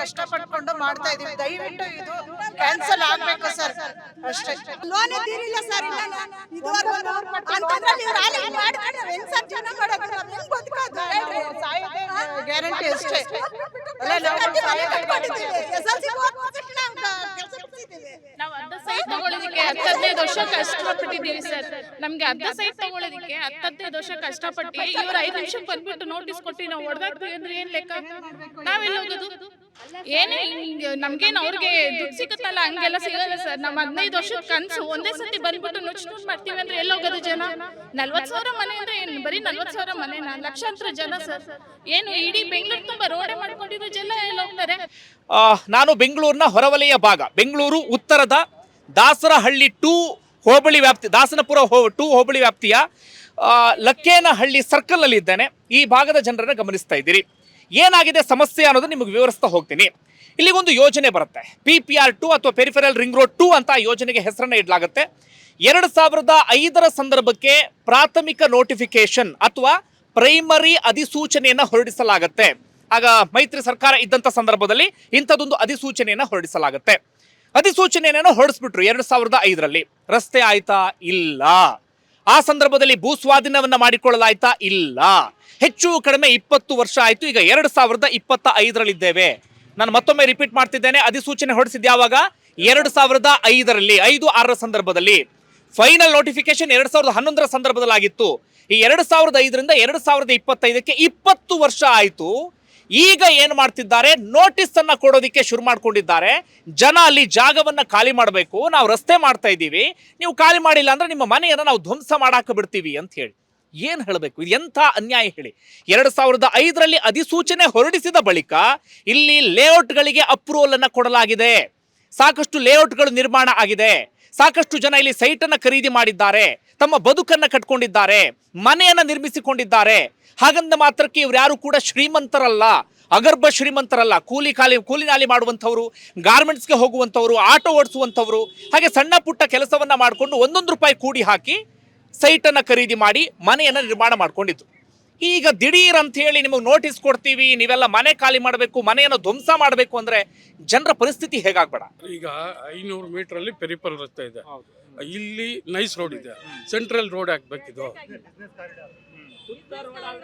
ಒಂದೊಂದು ಕಷ್ಟ ಪಟ್ಕೊಂಡು ಮಾಡ್ತಾ ಇದೀವಿ. ದಯವಿಟ್ಟು ಇದು ಕ್ಯಾನ್ಸಲ್ ಆಗ್ಬೇಕು ಸರ್. ಅಷ್ಟೇ. ಲೋನ್ ತೀರಿಲ್ಲ ಸರ್ ಇಲ್ಲ ಇದುವರೆಗೂ ಅಂತಂದ್ರಲ್ಲಿ ಇವ್ರು ಆಲಿ ಮಾಡ್ಕೊಂಡು ನಾವ್ ಹೆಂಗ್ ಸರ್ ಜೀವನ ಮಾಡೋದು? ನಾವ್ ಹೆಂಗ್ ಬದುಕೋದು? ಹೇಳ್ರಿ. ಗ್ಯಾರಂಟಿ ಅಷ್ಟೇ. ಅಲ್ಲ ನಾವು ಕಟ್ಟಿ ಮನೆ ಕಟ್ಕೊಂಡಿದ್ದೀವಿ. SLC ಓದ್ ತಕ್ಷಣ ನಾವು ಅರ್ಧ ಸೈಟ್ ತಗೊಳ್ಳೋದಕ್ಕೆ ಹತ್ತು ಹದಿನೈದು ವರ್ಷ ಕಷ್ಟಪಟ್ಟಿದ್ದೀವಿ ಸರ್. ನಮ್ಗೆ ಅರ್ಧ ಸೈಟ್ ತಗೊಳ್ಳೋದಕ್ಕೆ ವರ್ಷ ಕಷ್ಟಪಟ್ಟು ಇವ್ರು ಐದು ನಿಮಿಷಕ್ಕೆ ಬಂದ್ಬಿಟ್ಟು ನೋಟಿಸ್ ಕೊಟ್ಟು ನಾವು ಹೊಡೆದಾಗ್ತೀವಿ ಅಂದ್ರೆ ಏನ್ ಲೆಕ್ಕ? ನಾವೆಲ್ಲ ಹೋಗೋದು ಏನೇ ಹಿಂಗ್ ನಮ್ಗೇನು ಅವ್ರಿಗೆ ದುಡ್ಡು ಸಿಗುತ್ತಲ್ಲ ಹಂಗೆಲ್ಲ ಸಿಗಲ್ಲ ಸರ್. ನಮ್ಮ ಹದಿನೈದು ವರ್ಷದ ಕನ್ಸು ಒಂದೇ ಸತಿ ಬಂದ್ಬಿಟ್ಟು ನುಚ್ಚು ನುಚ್ಚು ಮಾಡ್ತೀವಿ ಅಂದ್ರೆ ಎಲ್ಲಿ ಹೋಗೋದು ಜನ? ನಲ್ವತ್ತು ಸಾವಿರ ಮನೆ ಅಂದ್ರೆ ಏನು ಬರೀ ನಲ್ವತ್ತು ಸಾವಿರ ಮನೆನಾ? ಲಕ್ಷಾಂತರ ಜನ ಸರ್. ಏನು ಇಡೀ ಬೆಂಗಳೂರು ತುಂಬಾ ರೋಡೆ ಮಾಡ್ಕೊಂಡಿರೋ ಜನ ಎಲ್ಲ ಹೋಗ್ತಾರೆ? ನಾನು ಬೆಂಗಳೂರಿನ ಹೊರವಲಯ ಭಾಗ. ಬೆಂಗಳೂರು ಉತ್ತರದ ದಾಸರಹಳ್ಳಿ ಟು ಹೋಬಳಿ ವ್ಯಾಪ್ತಿ ದಾಸನಪುರ ಹೋ ಟು ಹೋಬಳಿ ವ್ಯಾಪ್ತಿಯ ಲಕ್ಕೇನಹಳ್ಳಿ ಸರ್ಕಲ್ ಅಲ್ಲಿ ಇದ್ದೇನೆ. ಈ ಭಾಗದ ಜನರನ್ನ ಗಮನಿಸ್ತಾ ಇದ್ದೀರಿ. ಏನಾಗಿದೆ ಸಮಸ್ಯೆ ಅನ್ನೋದು ನಿಮಗೆ ವಿವರಿಸ್ತಾ ಹೋಗ್ತೀನಿ. ಇಲ್ಲಿಗೊಂದು ಯೋಜನೆ ಬರುತ್ತೆ. ಪಿ ಪಿ ಆರ್ ಟು ಅಥವಾ ಪೆರಿಫೆರಲ್ ರಿಂಗ್ ರೋಡ್ ಟು ಅಂತ ಯೋಜನೆಗೆ ಹೆಸರನ್ನು ಇಡಲಾಗುತ್ತೆ. ಎರಡು ಸಾವಿರದ ಐದರ ಸಂದರ್ಭಕ್ಕೆ ಪ್ರಾಥಮಿಕ ನೋಟಿಫಿಕೇಶನ್ ಅಥವಾ ಪ್ರೈಮರಿ ಅಧಿಸೂಚನೆಯನ್ನು ಹೊರಡಿಸಲಾಗುತ್ತೆ. ಆಗ ಮೈತ್ರಿ ಸರ್ಕಾರ ಇದ್ದಂತ ಸಂದರ್ಭದಲ್ಲಿ ಇಂಥದೊಂದು ಅಧಿಸೂಚನೆಯನ್ನು ಹೊರಡಿಸಲಾಗುತ್ತೆ. ಅಧಿಸೂಚನೆಯನ್ನು ಹೊರಡಿಸ್ಬಿಟ್ರು ಎರಡು ಸಾವಿರದ ಐದರಲ್ಲಿ. ರಸ್ತೆ ಆಯ್ತಾ? ಇಲ್ಲ. ಆ ಸಂದರ್ಭದಲ್ಲಿ ಭೂ ಸ್ವಾಧೀನವನ್ನ ಮಾಡಿಕೊಳ್ಳಲಾಯ್ತಾ? ಇಲ್ಲ. ಹೆಚ್ಚು ಕಡಿಮೆ ಇಪ್ಪತ್ತು ವರ್ಷ ಆಯಿತು. ಈಗ ಎರಡು ಸಾವಿರದ ಇಪ್ಪತ್ತ ಐದರಲ್ಲಿದ್ದೇವೆ. ನಾನು ಮತ್ತೊಮ್ಮೆ ರಿಪೀಟ್ ಮಾಡ್ತಿದ್ದೇನೆ. ಅಧಿಸೂಚನೆ ಹೊರಡಿಸಿದ್ದು ಯಾವಾಗ ಎರಡು ಸಾವಿರದ ಐದರಲ್ಲಿ, ಐದು, ಆರರ ಸಂದರ್ಭದಲ್ಲಿ. ಫೈನಲ್ ನೋಟಿಫಿಕೇಶನ್ ಎರಡು ಸಾವಿರದ ಹನ್ನೊಂದರ ಸಂದರ್ಭದಲ್ಲಿ ಆಗಿತ್ತು ಈ ಎರಡು ಸಾವಿರದ ಐದರಿಂದ ಎರಡು ಸಾವಿರದ ಇಪ್ಪತ್ತೈದಕ್ಕೆ ಇಪ್ಪತ್ತು ವರ್ಷ ಆಯಿತು. ಈಗ ಏನು ಮಾಡ್ತಿದ್ದಾರೆ? ನೋಟಿಸ್ ಅನ್ನ ಕೊಡೋದಕ್ಕೆ ಶುರು ಮಾಡ್ಕೊಂಡಿದ್ದಾರೆ. ಜನ ಅಲ್ಲಿ ಜಾಗವನ್ನು ಖಾಲಿ ಮಾಡಬೇಕು. ನಾವು ರಸ್ತೆ ಮಾಡ್ತಾ ಇದ್ದೀವಿ. ನೀವು ಖಾಲಿ ಮಾಡಿಲ್ಲ ಅಂದ್ರೆ ನಿಮ್ಮ ಮನೆಯನ್ನು ನಾವು ಧ್ವಂಸ ಮಾಡಾಕ ಬಿಡ್ತೀವಿ ಅಂತ ಹೇಳಿ. ಏನು ಹೇಳಬೇಕು? ಇದು ಎಂಥ ಅನ್ಯಾಯ ಹೇಳಿ. ಎರಡು ಸಾವಿರದ ಐದರಲ್ಲಿ ಅಧಿಸೂಚನೆ ಹೊರಡಿಸಿದ ಬಳಿಕ ಇಲ್ಲಿ ಲೇಔಟ್ಗಳಿಗೆ ಅಪ್ರೂವಲ್ ಅನ್ನು ಕೊಡಲಾಗಿದೆ. ಸಾಕಷ್ಟು ಲೇಔಟ್ಗಳು ನಿರ್ಮಾಣ ಆಗಿದೆ. ಸಾಕಷ್ಟು ಜನ ಇಲ್ಲಿ ಸೈಟನ್ನು ಖರೀದಿ ಮಾಡಿದ್ದಾರೆ. ತಮ್ಮ ಬದುಕನ್ನು ಕಟ್ಕೊಂಡಿದ್ದಾರೆ. ಮನೆಯನ್ನು ನಿರ್ಮಿಸಿಕೊಂಡಿದ್ದಾರೆ. ಹಾಗಂದ ಮಾತ್ರಕ್ಕೆ ಇವ್ರು ಯಾರು ಕೂಡ ಶ್ರೀಮಂತರಲ್ಲ. ಅಗರ್ಭ ಶ್ರೀಮಂತರಲ್ಲ. ಕೂಲಿ ಖಾಲಿ, ಕೂಲಿ ನಾಲಿ ಮಾಡುವಂಥವ್ರು, ಗಾರ್ಮೆಂಟ್ಸ್ಗೆ ಹೋಗುವಂಥವ್ರು, ಆಟೋ ಓಡಿಸುವಂಥವ್ರು, ಹಾಗೆ ಸಣ್ಣ ಪುಟ್ಟ ಕೆಲಸವನ್ನು ಮಾಡಿಕೊಂಡು ಒಂದೊಂದು ರೂಪಾಯಿ ಕೂಡಿ ಹಾಕಿ ಸೈಟನ್ನು ಖರೀದಿ ಮಾಡಿ ಮನೆಯನ್ನು ನಿರ್ಮಾಣ ಮಾಡ್ಕೊಂಡಿತ್ತು ಈಗ ದಿಢೀರ್ ಅಂತ ಹೇಳಿ ನಿಮಗೆ ನೋಟಿಸ್ ಕೊಡ್ತೀವಿ ನೀವೆಲ್ಲ ಮನೆ ಖಾಲಿ ಮಾಡಬೇಕು ಮನೆಯನ್ನು ಧ್ವಂಸ ಮಾಡಬೇಕು ಅಂದರೆ ಜನರ ಪರಿಸ್ಥಿತಿ ಹೇಗಾಗ್ಬೇಡ? ಈಗ ಐನೂರು ಮೀಟರ್ ಅಲ್ಲಿ ಪೆರಿಪಲ್ ರಸ್ತೆ ಇದೆ. ಇಲ್ಲಿ ನೈಸ್ ರೋಡ್ ಇದೆ. ಸೆಂಟ್ರಲ್ ರೋಡ್ ಹಾಕ್ಬೇಕಿದು.